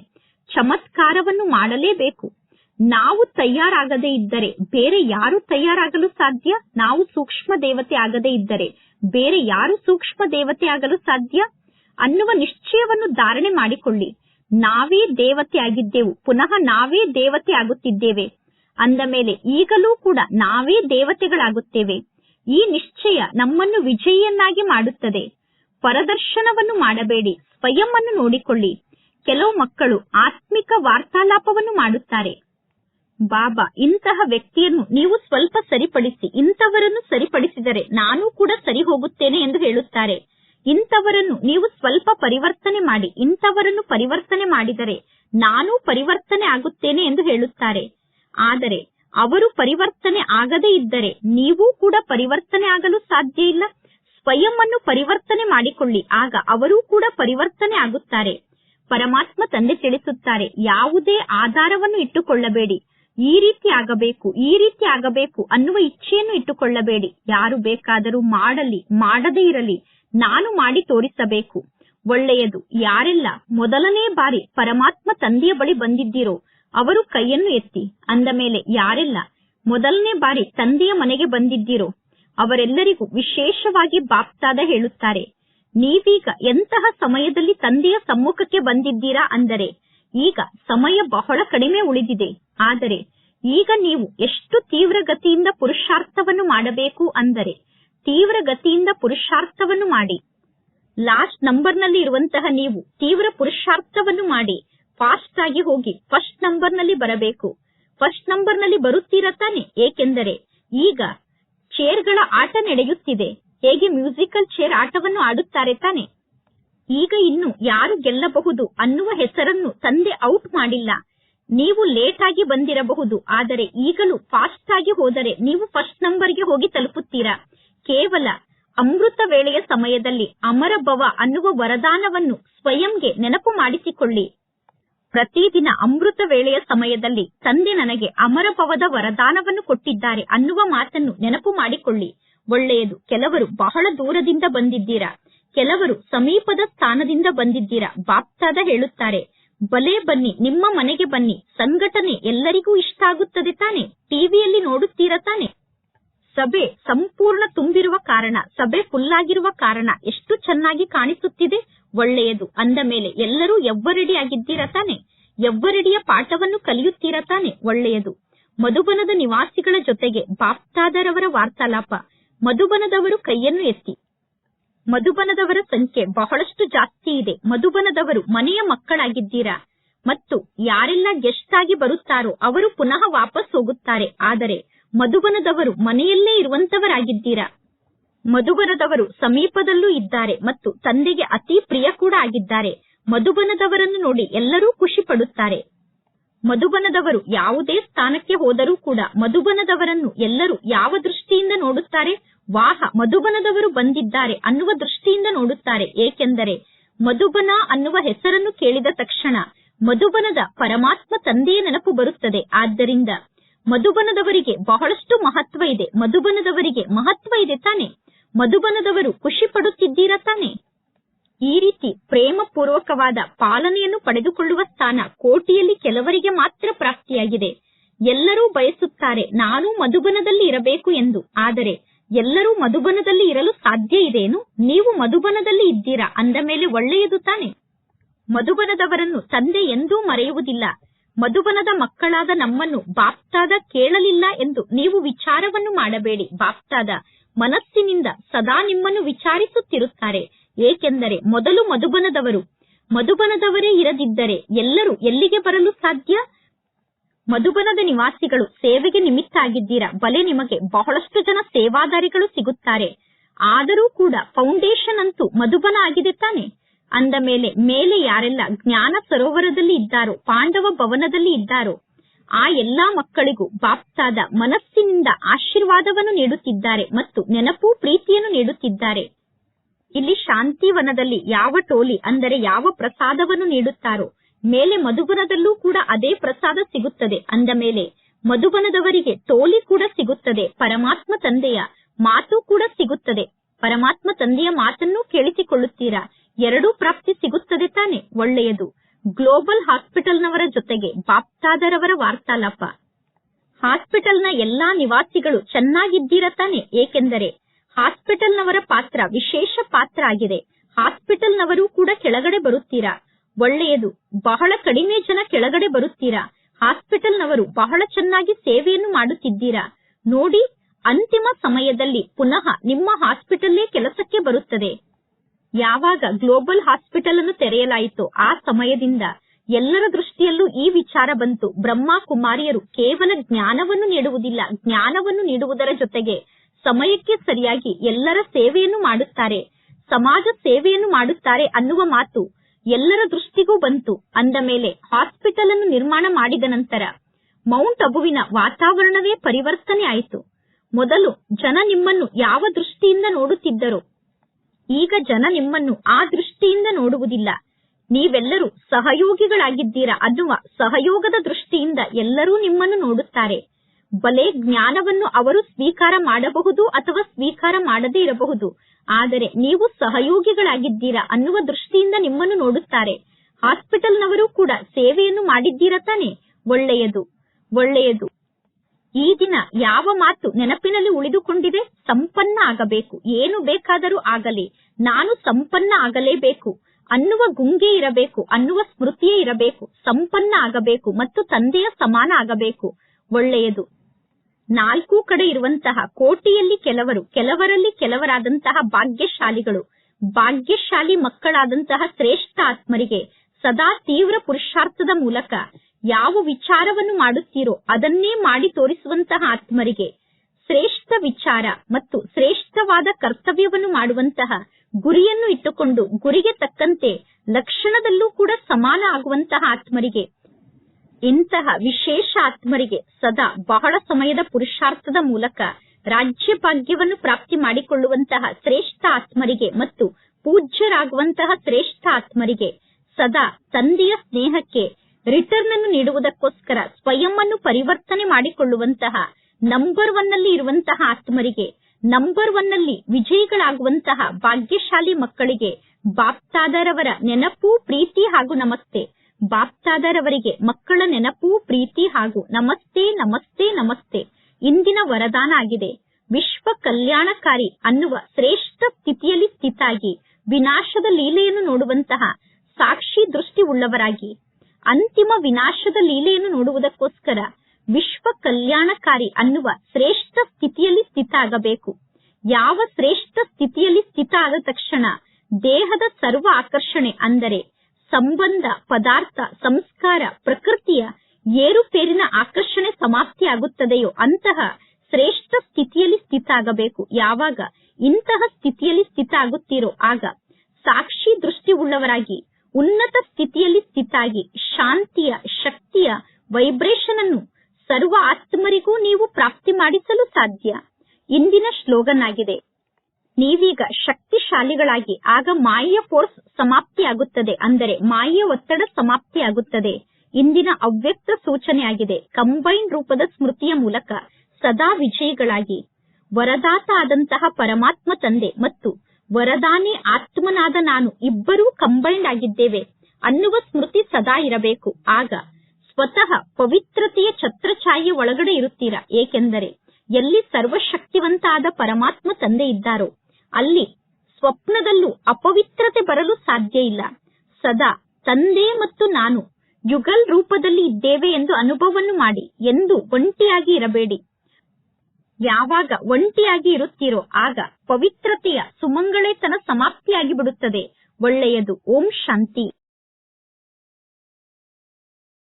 ಚಮತ್ಕಾರವನ್ನು ಮಾಡಲೇಬೇಕು. ನಾವು ತಯಾರಾಗದೇ ಇದ್ದರೆ ಬೇರೆ ಯಾರು ತಯಾರಾಗಲು ಸಾಧ್ಯ? ನಾವು ಸೂಕ್ಷ್ಮ ದೇವತೆ ಆಗದೇ ಇದ್ದರೆ ಬೇರೆ ಯಾರು ಸೂಕ್ಷ್ಮ ದೇವತೆ ಆಗಲು ಸಾಧ್ಯ? ಅನ್ನುವ ನಿಶ್ಚಯವನ್ನು ಧಾರಣೆ ಮಾಡಿಕೊಳ್ಳಿ. ನಾವೇ ದೇವತೆ ಆಗಿದ್ದೆವು. ಪುನಃ ನಾವೇ ದೇವತೆ ಆಗುತ್ತಿದ್ದೇವೆ. ಅಂದ ಮೇಲೆ ಈಗಲೂ ಕೂಡ ನಾವೇ ದೇವತೆಗಳಾಗುತ್ತೇವೆ. ಈ ನಿಶ್ಚಯ ನಮ್ಮನ್ನು ವಿಜಯಿಯನ್ನಾಗಿ ಮಾಡುತ್ತದೆ. ಪರದರ್ಶನವನ್ನು ಮಾಡಬೇಡಿ ಸ್ವಯಂ ಅನ್ನು ನೋಡಿಕೊಳ್ಳಿ. ಕೆಲವು ಮಕ್ಕಳು ಆತ್ಮಿಕ ವಾರ್ತಾಲಾಪವನ್ನು ಮಾಡುತ್ತಾರೆ. ಬಾಬಾ, ಇಂತಹ ವ್ಯಕ್ತಿಯನ್ನು ನೀವು ಸ್ವಲ್ಪ ಸರಿಪಡಿಸಿ, ಇಂಥವರನ್ನು ಸರಿಪಡಿಸಿದರೆ ನಾನು ಕೂಡ ಸರಿ ಹೋಗುತ್ತೇನೆ ಎಂದು ಹೇಳುತ್ತಾರೆ. ಇಂಥವರನ್ನು ನೀವು ಸ್ವಲ್ಪ ಪರಿವರ್ತನೆ ಮಾಡಿ, ಇಂಥವರನ್ನು ಪರಿವರ್ತನೆ ಮಾಡಿದರೆ ನಾನು ಪರಿವರ್ತನೆ ಆಗುತ್ತೇನೆ ಎಂದು ಹೇಳುತ್ತಾರೆ. ಆದರೆ ಅವರು ಪರಿವರ್ತನೆ ಆಗದೇ ಇದ್ದರೆ ನೀವು ಕೂಡ ಪರಿವರ್ತನೆ ಆಗಲು ಸಾಧ್ಯ ಇಲ್ಲ. ಸ್ವಯಂ ಅನ್ನು ಪರಿವರ್ತನೆ ಮಾಡಿಕೊಳ್ಳಿ, ಆಗ ಅವರೂ ಕೂಡ ಪರಿವರ್ತನೆ ಆಗುತ್ತಾರೆ. ಪರಮಾತ್ಮ ತಂದೆ ತಿಳಿಸುತ್ತಾರೆ, ಯಾವುದೇ ಆಧಾರವನ್ನು ಇಟ್ಟುಕೊಳ್ಳಬೇಡಿ. ಈ ರೀತಿ ಆಗಬೇಕು, ಈ ರೀತಿ ಆಗಬೇಕು ಅನ್ನುವ ಇಚ್ಛೆಯನ್ನು ಇಟ್ಟುಕೊಳ್ಳಬೇಡಿ. ಯಾರು ಬೇಕಾದರೂ ಮಾಡಲಿ, ಮಾಡದೇ ಇರಲಿ, ನಾನು ಮಾಡಿ ತೋರಿಸಬೇಕು. ಒಳ್ಳೆಯದು, ಯಾರೆಲ್ಲ ಮೊದಲನೇ ಬಾರಿ ಪರಮಾತ್ಮ ತಂದೆಯ ಬಳಿ ಬಂದಿದ್ದೀರೋ ಅವರು ಕೈಯನ್ನು ಎತ್ತಿ, ಅಂದ ಮೇಲೆ, ಯಾರೆಲ್ಲ, ಮೊದಲನೇ ಬಾರಿ ತಂದೆಯ ಮನೆಗೆ ಬಂದಿದ್ದೀರೋ, ಅವರೆಲ್ಲರಿಗೂ ವಿಶೇಷವಾಗಿ ಬಾಪ್ತಾದ ಹೇಳುತ್ತಾರೆ. ನೀವೀಗ ಎಂತಹ ಸಮಯದಲ್ಲಿ ತಂದೆಯ ಸಮ್ಮುಖಕ್ಕೆ ಬಂದಿದ್ದೀರಾ ಅಂದರೆ, ಈಗ ಸಮಯ ಬಹಳ ಕಡಿಮೆ ಉಳಿದಿದೆ. ಆದರೆ, ಈಗ ನೀವು ಎಷ್ಟು ತೀವ್ರಗತಿಯಿಂದ ಪುರುಷಾರ್ಥವನ್ನು ಮಾಡಬೇಕು ಅಂದರೆ, ತೀವ್ರಗತಿಯಿಂದ ಪುರುಷಾರ್ಥವನ್ನು ಮಾಡಿ. ಲಾಸ್ಟ್ ನಂಬರ್ನಲ್ಲಿ ಇರುವಂತಹ ನೀವು ತೀವ್ರ ಪುರುಷಾರ್ಥವನ್ನು ಮಾಡಿ. ಫಾಸ್ಟ್ ಆಗಿ ಹೋಗಿ. ಫಸ್ಟ್ ನಂಬರ್ನಲ್ಲಿ ಬರಬೇಕು. ಫಸ್ಟ್ ನಂಬರ್ನಲ್ಲಿ ಬರುತ್ತೀರಾ ತಾನೆ? ಏಕೆಂದರೆ ಈಗ ಚೇರ್ಗಳ ಆಟ ನಡೆಯುತ್ತಿದೆ. ಹೇಗೆ ಮ್ಯೂಸಿಕಲ್ ಚೇರ್ ಆಟವನ್ನು ಆಡುತ್ತಾರೆ ತಾನೆ? ಈಗ ಇನ್ನು ಯಾರು ಗೆಲ್ಲಬಹುದು ಅನ್ನುವ ಹೆಸರನ್ನು ತಂದೆ ಔಟ್ ಮಾಡಿಲ್ಲ. ನೀವು ಲೇಟ್ ಆಗಿ ಬಂದಿರಬಹುದು. ಆದರೆ ಈಗಲೂ ಫಾಸ್ಟ್ ಆಗಿ ಹೋದರೆ ನೀವು ಫಸ್ಟ್ ನಂಬರ್ಗೆ ಹೋಗಿ ತಲುಪುತ್ತೀರಾ? ಕೇವಲ ಅಮೃತ ವೇಳೆಯ ಸಮಯದಲ್ಲಿ ಅಮರ ಭವ ಅನ್ನುವ ವರದಾನವನ್ನು ಸ್ವಯಂಗೆ ನೆನಪು ಮಾಡಿಸಿಕೊಳ್ಳಿ. ಪ್ರತಿದಿನ ಅಮೃತ ವೇಳೆಯ ಸಮಯದಲ್ಲಿ ತಂದೆ ನನಗೆ ಅಮರಪವದ ವರದಾನವನ್ನು ಕೊಟ್ಟಿದ್ದಾರೆ ಅನ್ನುವ ಮಾತನ್ನು ನೆನಪು ಮಾಡಿಕೊಳ್ಳಿ. ಒಳ್ಳೆಯದು. ಕೆಲವರು ಬಹಳ ದೂರದಿಂದ ಬಂದಿದ್ದೀರಾ? ಕೆಲವರು ಸಮೀಪದ ಸ್ಥಾನದಿಂದ ಬಂದಿದ್ದೀರಾ? ಬಾಪ್ತಾದ ಹೇಳುತ್ತಾರೆ, ಬಲೆ ಬನ್ನಿ, ನಿಮ್ಮ ಮನೆಗೆ ಬನ್ನಿ. ಸಂಘಟನೆ ಎಲ್ಲರಿಗೂ ಇಷ್ಟ ಆಗುತ್ತದೆ ತಾನೆ? ಟಿವಿಯಲ್ಲಿ ನೋಡುತ್ತೀರಾ ತಾನೆ? ಸಭೆ ಸಂಪೂರ್ಣ ತುಂಬಿರುವ ಕಾರಣ, ಸಭೆ ಫುಲ್ ಆಗಿರುವ ಕಾರಣ ಎಷ್ಟು ಚೆನ್ನಾಗಿ ಕಾಣಿಸುತ್ತಿದೆ? ಒಳ್ಳೆಯದು. ಅಂದ ಮೇಲೆ ಎಲ್ಲರೂ ಎವ್ವರೆಡಿ ಆಗಿದ್ದೀರಾ ತಾನೆ? ಎವ್ವರೆಡಿಯ ಪಾಠವನ್ನು ಕಲಿಯುತ್ತೀರಾ ತಾನೆ? ಒಳ್ಳೆಯದು. ಮಧುಬನದ ನಿವಾಸಿಗಳ ಜೊತೆಗೆ ಬಾಪ್ತಾದರವರ ವಾರ್ತಾಲಾಪ. ಮಧುಬನದವರು ಕೈಯನ್ನು ಎತ್ತಿ. ಮಧುಬನದವರ ಸಂಖ್ಯೆ ಬಹಳಷ್ಟು ಜಾಸ್ತಿ ಇದೆ. ಮಧುಬನದವರು ಮನೆಯ ಮಕ್ಕಳಾಗಿದ್ದೀರಾ? ಮತ್ತು ಯಾರೆಲ್ಲ ಗೆಸ್ಟ್ ಆಗಿ ಬರುತ್ತಾರೋ ಅವರು ಪುನಃ ವಾಪಸ್ ಹೋಗುತ್ತಾರೆ. ಆದರೆ ಮಧುಬನದವರು ಮನೆಯಲ್ಲೇ ಇರುವಂತವರಾಗಿದ್ದೀರಾ? ಮಧುಬನದವರು ಸಮೀಪದಲ್ಲೂ ಇದ್ದಾರೆ ಮತ್ತು ತಂದೆಗೆ ಅತಿ ಪ್ರಿಯ ಕೂಡ ಆಗಿದ್ದಾರೆ. ಮಧುಬನದವರನ್ನು ನೋಡಿ ಎಲ್ಲರೂ ಖುಷಿ ಪಡುತ್ತಾರೆ ಮಧುಬನದವರು ಯಾವುದೇ ಸ್ಥಾನಕ್ಕೆ ಹೋದರೂ ಕೂಡ ಮಧುಬನದವರನ್ನು ಎಲ್ಲರೂ ಯಾವ ದೃಷ್ಟಿಯಿಂದ ನೋಡುತ್ತಾರೆ? ವಾಹ, ಮಧುಬನದವರು ಬಂದಿದ್ದಾರೆ ಅನ್ನುವ ದೃಷ್ಟಿಯಿಂದ ನೋಡುತ್ತಾರೆ. ಏಕೆಂದರೆ ಮಧುಬನ ಅನ್ನುವ ಹೆಸರನ್ನು ಕೇಳಿದ ತಕ್ಷಣ ಮಧುಬನದ ಪರಮಾತ್ಮ ತಂದೆಯ ನೆನಪು ಬರುತ್ತದೆ. ಆದ್ದರಿಂದ ಮಧುಬನದವರಿಗೆ ಬಹಳಷ್ಟು ಮಹತ್ವ ಇದೆ. ಮಧುಬನದವರಿಗೆ ಮಹತ್ವ ಇದೆ ತಾನೆ? ಮಧುಬನದವರು ಖುಷಿ ಪಡುತ್ತಿದ್ದೀರಾ ತಾನೆ? ಈ ರೀತಿ ಪ್ರೇಮಪೂರ್ವಕವಾದ ಪಾಲನೆಯನ್ನು ಪಡೆದುಕೊಳ್ಳುವ ಸ್ಥಾನ ಕೋಟಿಯಲ್ಲಿ ಕೆಲವರಿಗೆ ಮಾತ್ರ ಪ್ರಾಪ್ತಿಯಾಗಿದೆ. ಎಲ್ಲರೂ ಬಯಸುತ್ತಾರೆ ನಾನು ಮಧುಬನದಲ್ಲಿ ಇರಬೇಕು ಎಂದು. ಆದರೆ ಎಲ್ಲರೂ ಮಧುಬನದಲ್ಲಿ ಇರಲು ಸಾಧ್ಯ ಇದೇನು? ನೀವು ಮಧುಬನದಲ್ಲಿ ಇದ್ದೀರಾ ಅಂದ ಮೇಲೆ ಒಳ್ಳೆಯದು ತಾನೆ? ಮಧುಬನದವರನ್ನು ತಂದೆ ಎಂದೂ ಮರೆಯುವುದಿಲ್ಲ. ಮಧುಬನದ ಮಕ್ಕಳಾದ ನಮ್ಮನ್ನು ಬಾಪ್ತಾದ ಕೇಳಲಿಲ್ಲ ಎಂದು ನೀವು ವಿಚಾರವನ್ನು ಮಾಡಬೇಡಿ. ಬಾಪ್ತಾದ ಮನಸ್ಸಿನಿಂದ ಸದಾ ನಿಮ್ಮನ್ನು ವಿಚಾರಿಸುತ್ತಿರುತ್ತಾರೆ. ಏಕೆಂದರೆ ಮೊದಲು ಮಧುಬನದವರು, ಮಧುಬನದವರೇ ಇರದಿದ್ದರೆ ಎಲ್ಲರೂ ಎಲ್ಲಿಗೆ ಬರಲು ಸಾಧ್ಯ? ಮಧುಬನದ ನಿವಾಸಿಗಳು ಸೇವೆಗೆ ನಿಮಿತ್ತ ಆಗಿದ್ದೀರಾ ಬಲೆ ನಿಮಗೆ ಬಹಳಷ್ಟು ಜನ ಸೇವಾದಾರಿಗಳು ಸಿಗುತ್ತಾರೆ. ಆದರೂ ಕೂಡ ಫೌಂಡೇಶನ್ ಅಂತೂ ಮಧುಬನ ಆಗಿದೆ ತಾನೆ? ಅಂದ ಮೇಲೆ ಮೇಲೆ ಯಾರೆಲ್ಲ ಜ್ಞಾನ ಸರೋವರದಲ್ಲಿ ಇದ್ದಾರೋ, ಪಾಂಡವ ಭವನದಲ್ಲಿ ಇದ್ದಾರೋ ಆ ಎಲ್ಲಾ ಮಕ್ಕಳಿಗೂ ಬಾಪ್ತಾದ ಮನಸ್ಸಿನಿಂದ ಆಶೀರ್ವಾದವನ್ನು ನೀಡುತ್ತಿದ್ದಾರೆ ಮತ್ತು ನೆನಪು ಪ್ರೀತಿಯನ್ನು ನೀಡುತ್ತಿದ್ದಾರೆ. ಇಲ್ಲಿ ಶಾಂತಿವನದಲ್ಲಿ ಯಾವ ಟೋಲಿ ಅಂದರೆ ಯಾವ ಪ್ರಸಾದವನ್ನು ನೀಡುತ್ತಾರೋ, ಮೇಲೆ ಮಧುಬನದಲ್ಲೂ ಕೂಡ ಅದೇ ಪ್ರಸಾದ ಸಿಗುತ್ತದೆ. ಅಂದ ಮೇಲೆ, ಮಧುಬನದವರಿಗೆ ಟೋಲಿ ಕೂಡ ಸಿಗುತ್ತದೆ, ಪರಮಾತ್ಮ ತಂದೆಯ ಮಾತು ಕೂಡ ಸಿಗುತ್ತದೆ. ಪರಮಾತ್ಮ ತಂದೆಯ ಮಾತನ್ನು ಕೇಳಿಸಿಕೊಳ್ಳುತ್ತೀರಾ? ಎರಡೂ ಪ್ರಾಪ್ತಿ ಸಿಗುತ್ತದೆ ತಾನೆ, ಒಳ್ಳೆಯದು. ಗ್ಲೋಬಲ್ ಹಾಸ್ಪಿಟಲ್ನವರ ಜೊತೆಗೆ ಬಾಪ್ತಾದರವರ ವಾರ್ತಾಲಾಪ. ಹಾಸ್ಪಿಟಲ್ನ ಎಲ್ಲಾ ನಿವಾಸಿಗಳು ಚೆನ್ನಾಗಿದ್ದೀರ ತಾನೆ? ಏಕೆಂದರೆ ಹಾಸ್ಪಿಟಲ್ನವರ ಪಾತ್ರ ವಿಶೇಷ ಪಾತ್ರ ಆಗಿದೆ. ಹಾಸ್ಪಿಟಲ್ನವರು ಕೂಡ ಕೆಳಗಡೆ ಬರುತ್ತೀರಾ? ಒಳ್ಳೆಯದು. ಬಹಳ ಕಡಿಮೆ ಜನ ಕೆಳಗಡೆ ಬರುತ್ತೀರಾ? ಹಾಸ್ಪಿಟಲ್ನವರು ಬಹಳ ಚೆನ್ನಾಗಿ ಸೇವೆಯನ್ನು ಮಾಡುತ್ತಿದ್ದೀರಾ? ನೋಡಿ, ಅಂತಿಮ ಸಮಯದಲ್ಲಿ ಪುನಃ ನಿಮ್ಮ ಹಾಸ್ಪಿಟಲ್ಲೇ ಕೆಲಸಕ್ಕೆ ಬರುತ್ತದೆ. ಯಾವಾಗ ಗ್ಲೋಬಲ್ ಹಾಸ್ಪಿಟಲ್ ಅನ್ನು ತೆರೆಯಲಾಯಿತು ಆ ಸಮಯದಿಂದ ಎಲ್ಲರ ದೃಷ್ಟಿಯಲ್ಲೂ ಈ ವಿಚಾರ ಬಂತು. ಬ್ರಹ್ಮ ಕುಮಾರಿಯರು ಕೇವಲ ಜ್ಞಾನವನ್ನು ನೀಡುವುದಿಲ್ಲ. ಜ್ಞಾನವನ್ನು ನೀಡುವುದರ ಜೊತೆಗೆ ಸಮಯಕ್ಕೆ ಸರಿಯಾಗಿ ಎಲ್ಲರ ಸೇವೆಯನ್ನು ಮಾಡುತ್ತಾರೆ. ಸಮಾಜ ಸೇವೆಯನ್ನು ಮಾಡುತ್ತಾರೆ ಅನ್ನುವ ಮಾತು ಎಲ್ಲರ ದೃಷ್ಟಿಗೂ ಬಂತು. ಅಂದ ಮೇಲೆ ಹಾಸ್ಪಿಟಲ್ ಅನ್ನು ನಿರ್ಮಾಣ ಮಾಡಿದ ನಂತರ ಮೌಂಟ್ ಅಬುವಿನ ವಾತಾವರಣವೇ ಪರಿವರ್ತನೆ ಆಯಿತು. ಮೊದಲು ಜನ ನಿಮ್ಮನ್ನು ಯಾವ ದೃಷ್ಟಿಯಿಂದ ನೋಡುತ್ತಿದ್ದರೋ ಈಗ ಜನ ನಿಮ್ಮನ್ನು ಆ ದೃಷ್ಟಿಯಿಂದ ನೋಡುವುದಿಲ್ಲ. ನೀವೆಲ್ಲರೂ ಸಹಯೋಗಿಗಳಾಗಿದ್ದೀರಾ ಅನ್ನುವ ಸಹಯೋಗದ ದೃಷ್ಟಿಯಿಂದ ಎಲ್ಲರೂ ನಿಮ್ಮನ್ನು ನೋಡುತ್ತಾರೆ. ಬಲೆ ಜ್ಞಾನವನ್ನು ಅವರು ಸ್ವೀಕಾರ ಮಾಡಬಹುದು ಅಥವಾ ಸ್ವೀಕಾರ ಮಾಡದೇ ಇರಬಹುದು. ಆದರೆ ನೀವು ಸಹಯೋಗಿಗಳಾಗಿದ್ದೀರಾ ಅನ್ನುವ ದೃಷ್ಟಿಯಿಂದ ನಿಮ್ಮನ್ನು ನೋಡುತ್ತಾರೆ. ಹಾಸ್ಪಿಟಲ್ನವರು ಕೂಡ ಸೇವೆಯನ್ನು ಮಾಡಿದ್ದೀರಾ ತಾನೆ? ಒಳ್ಳೆಯದು. ಒಳ್ಳೆಯದು. ಈ ದಿನ ಯಾವ ಮಾತು ನೆನಪಿನಲ್ಲಿ ಉಳಿದುಕೊಂಡಿದೆ ಸಂಪನ್ನ ಆಗಬೇಕು. ಏನು ಬೇಕಾದರೂ ಆಗಲಿ. ನಾನು ಸಂಪನ್ನ ಆಗಲೇಬೇಕು. ಅನ್ನುವ ಗುಂಗೆ ಇರಬೇಕು. ಅನ್ನುವ ಸ್ಮೃತಿಯೇ ಇರಬೇಕು. ಸಂಪನ್ನ ಆಗಬೇಕು ಮತ್ತು ತಂದೆಯ ಸಮಾನ ಆಗಬೇಕು. ಒಳ್ಳೆಯದು. ನಾಲ್ಕು ಕಡೆ ಇರುವಂತಹ ಕೋಟಿಯಲ್ಲಿ ಕೆಲವರು, ಕೆಲವರಲ್ಲಿ ಕೆಲವರಾದಂತಹ ಭಾಗ್ಯಶಾಲಿಗಳು, ಭಾಗ್ಯಶಾಲಿ ಮಕ್ಕಳಾದಂತಹ ಶ್ರೇಷ್ಠ ಆತ್ಮರಿಗೆ ಸದಾ ತೀವ್ರ ಪುರುಷಾರ್ಥದ ಮೂಲಕ ಯಾವ ವಿಚಾರವನ್ನು ಮಾಡುತ್ತೀರೋ ಅದನ್ನೇ ಮಾಡಿ ತೋರಿಸುವಂತಹ ಆತ್ಮರಿಗೆ ಶ್ರೇಷ್ಠ ವಿಚಾರ ಮತ್ತು ಶ್ರೇಷ್ಠವಾದ ಕರ್ತವ್ಯವನ್ನು ಮಾಡುವಂತಹ ಗುರಿಯನ್ನು ಇಟ್ಟುಕೊಂಡು ಗುರಿಗೆ ತಕ್ಕಂತೆ ಲಕ್ಷಣದಲ್ಲೂ ಕೂಡ ಸಮಾನ ಆಗುವಂತಹ ಆತ್ಮರಿಗೆ, ಇಂತಹ ವಿಶೇಷ ಆತ್ಮರಿಗೆ ಸದಾ ಬಹಳ ಸಮಯದ ಪುರುಷಾರ್ಥದ ಮೂಲಕ ರಾಜ್ಯ ಭಾಗ್ಯವನ್ನು ಪ್ರಾಪ್ತಿ ಮಾಡಿಕೊಳ್ಳುವಂತಹ ಶ್ರೇಷ್ಠ ಆತ್ಮರಿಗೆ ಮತ್ತು ಪೂಜ್ಯರಾಗುವಂತಹ ಶ್ರೇಷ್ಠ ಆತ್ಮರಿಗೆ ಸದಾ ತಂದೆಯ ಸ್ನೇಹಕ್ಕೆ ರಿಟರ್ನ್ ಅನ್ನು ನೀಡುವುದಕ್ಕೋಸ್ಕರ ಸ್ವಯಂ ಅನ್ನು ಪರಿವರ್ತನೆ ಮಾಡಿಕೊಳ್ಳುವಂತಹ ನಂಬರ್ ಒನ್ನಲ್ಲಿ ಇರುವಂತಹ ಆತ್ಮರಿಗೆ, ನಂಬರ್ ಒನ್ನಲ್ಲಿ ವಿಜಯಿಗಳಾಗುವಂತಹ ಭಾಗ್ಯಶಾಲಿ ಮಕ್ಕಳಿಗೆ ಬಾಪ್ತಾದರವರ ನೆನಪು, ಪ್ರೀತಿ ಹಾಗೂ ನಮಸ್ತೆ. ಬಾಪ್ತಾದರವರಿಗೆ ಮಕ್ಕಳ ನೆನಪು, ಪ್ರೀತಿ ಹಾಗೂ ನಮಸ್ತೆ ನಮಸ್ತೆ ನಮಸ್ತೆ. ಇಂದಿನ ವರದಾನ ಆಗಿದೆ. ವಿಶ್ವ ಕಲ್ಯಾಣಕಾರಿ ಅನ್ನುವ ಶ್ರೇಷ್ಠ ಸ್ಥಿತಿಯಲ್ಲಿ ಸ್ಥಿತಾಗಿ, ವಿನಾಶದ ಲೀಲೆಯನ್ನು ನೋಡುವಂತಹ ಸಾಕ್ಷಿ ದೃಷ್ಟಿ ಉಳ್ಳವರಾಗಿ ಅಂತಿಮ ವಿನಾಶದ ಲೀಲೆಯನ್ನು ನೋಡುವುದಕ್ಕೋಸ್ಕರ ವಿಶ್ವ ಕಲ್ಯಾಣಕಾರಿ ಅನ್ನುವ ಶ್ರೇಷ್ಠ ಸ್ಥಿತಿಯಲ್ಲಿ ಸ್ಥಿತ ಆಗಬೇಕು. ಯಾವ ಶ್ರೇಷ್ಠ ಸ್ಥಿತಿಯಲ್ಲಿ ಸ್ಥಿತ ಆದ ತಕ್ಷಣ ದೇಹದ ಸರ್ವ ಆಕರ್ಷಣೆ ಅಂದರೆ ಸಂಬಂಧ, ಪದಾರ್ಥ, ಸಂಸ್ಕಾರ, ಪ್ರಕೃತಿಯ ಏರುಪೇರಿನ ಆಕರ್ಷಣೆ ಸಮಾಪ್ತಿಯಾಗುತ್ತದೆಯೋ ಅಂತಹ ಶ್ರೇಷ್ಠ ಸ್ಥಿತಿಯಲ್ಲಿ ಸ್ಥಿತ ಆಗಬೇಕು. ಯಾವಾಗ ಇಂತಹ ಸ್ಥಿತಿಯಲ್ಲಿ ಸ್ಥಿತ ಆಗುತ್ತೀರೋ ಆಗ ಸಾಕ್ಷಿ ದೃಷ್ಟಿ ಉಳ್ಳವರಾಗಿ ಉನ್ನತ ಸ್ಥಿತಿಯಲ್ಲಿ ಸ್ಥಿತಾಗಿ, ಶಾಂತಿಯ, ಶಕ್ತಿಯ ವೈಬ್ರೇಷನ್ ಅನ್ನು ಸರ್ವ ಆತ್ಮರಿಗೂ ನೀವು ಪ್ರಾಪ್ತಿ ಮಾಡಿಸಲು ಸಾಧ್ಯ. ಇಂದಿನ ಸ್ಲೋಗನ್ ಆಗಿದೆ ನೀವೀಗ ಶಕ್ತಿಶಾಲಿಗಳಾಗಿ, ಆಗ ಮಾಯೆಯ ಫೋರ್ಸ್ ಸಮಾಪ್ತಿಯಾಗುತ್ತದೆ. ಅಂದರೆ ಮಾಯೆಯ ಒತ್ತಡ ಸಮಾಪ್ತಿಯಾಗುತ್ತದೆ. ಇಂದಿನ ಅವ್ಯಕ್ತ ಸೂಚನೆಯಾಗಿದೆ. ಕಂಬೈನ್ ರೂಪದ ಸ್ಮೃತಿಯ ಮೂಲಕ ಸದಾ ವಿಜಯಿಗಳಾಗಿ, ವರದಾತ ಆದಂತಹ ಪರಮಾತ್ಮ ತಂದೆ ಮತ್ತು ವರದಾನಿ ಆತ್ಮನಾದ ನಾನು ಇಬ್ಬರೂ ಕಂಬೈಂಡ್ ಆಗಿದ್ದೇವೆ ಅನ್ನುವ ಸ್ಮೃತಿ ಸದಾ ಇರಬೇಕು. ಆಗ ಸ್ವತಃ ಪವಿತ್ರತೆಯ ಛತ್ರಛಾಯೆ ಒಳಗಡೆ ಇರುತ್ತೀರಾ? ಏಕೆಂದರೆ ಎಲ್ಲಿ ಸರ್ವಶಕ್ತಿವಂತ ಆದ ಪರಮಾತ್ಮ ತಂದೆ ಇದ್ದಾರೋ, ಅಲ್ಲಿ ಸ್ವಪ್ನದಲ್ಲೂ ಅಪವಿತ್ರತೆ ಬರಲು ಸಾಧ್ಯ ಇಲ್ಲ. ಸದಾ ತಂದೆ ಮತ್ತು ನಾನು ಯುಗಲ್ ರೂಪದಲ್ಲಿ ಇದ್ದೇವೆ ಎಂದು ಅನುಭವವನ್ನು ಮಾಡಿ, ಎಂದು ಒಂಟಿಯಾಗಿ ಇರಬೇಡಿ. ಯಾವಾಗ ಒಂಟಿಯಾಗಿ ಇರುತ್ತೀರೋ ಆಗ ಪವಿತ್ರತೆಯ ಸುಮಂಗಳೆತನ ಸಮಾಪ್ತಿಯಾಗಿ ಬಿಡುತ್ತದೆ ಒಳ್ಳೆಯದು. ಓಂ ಶಾಂತಿ.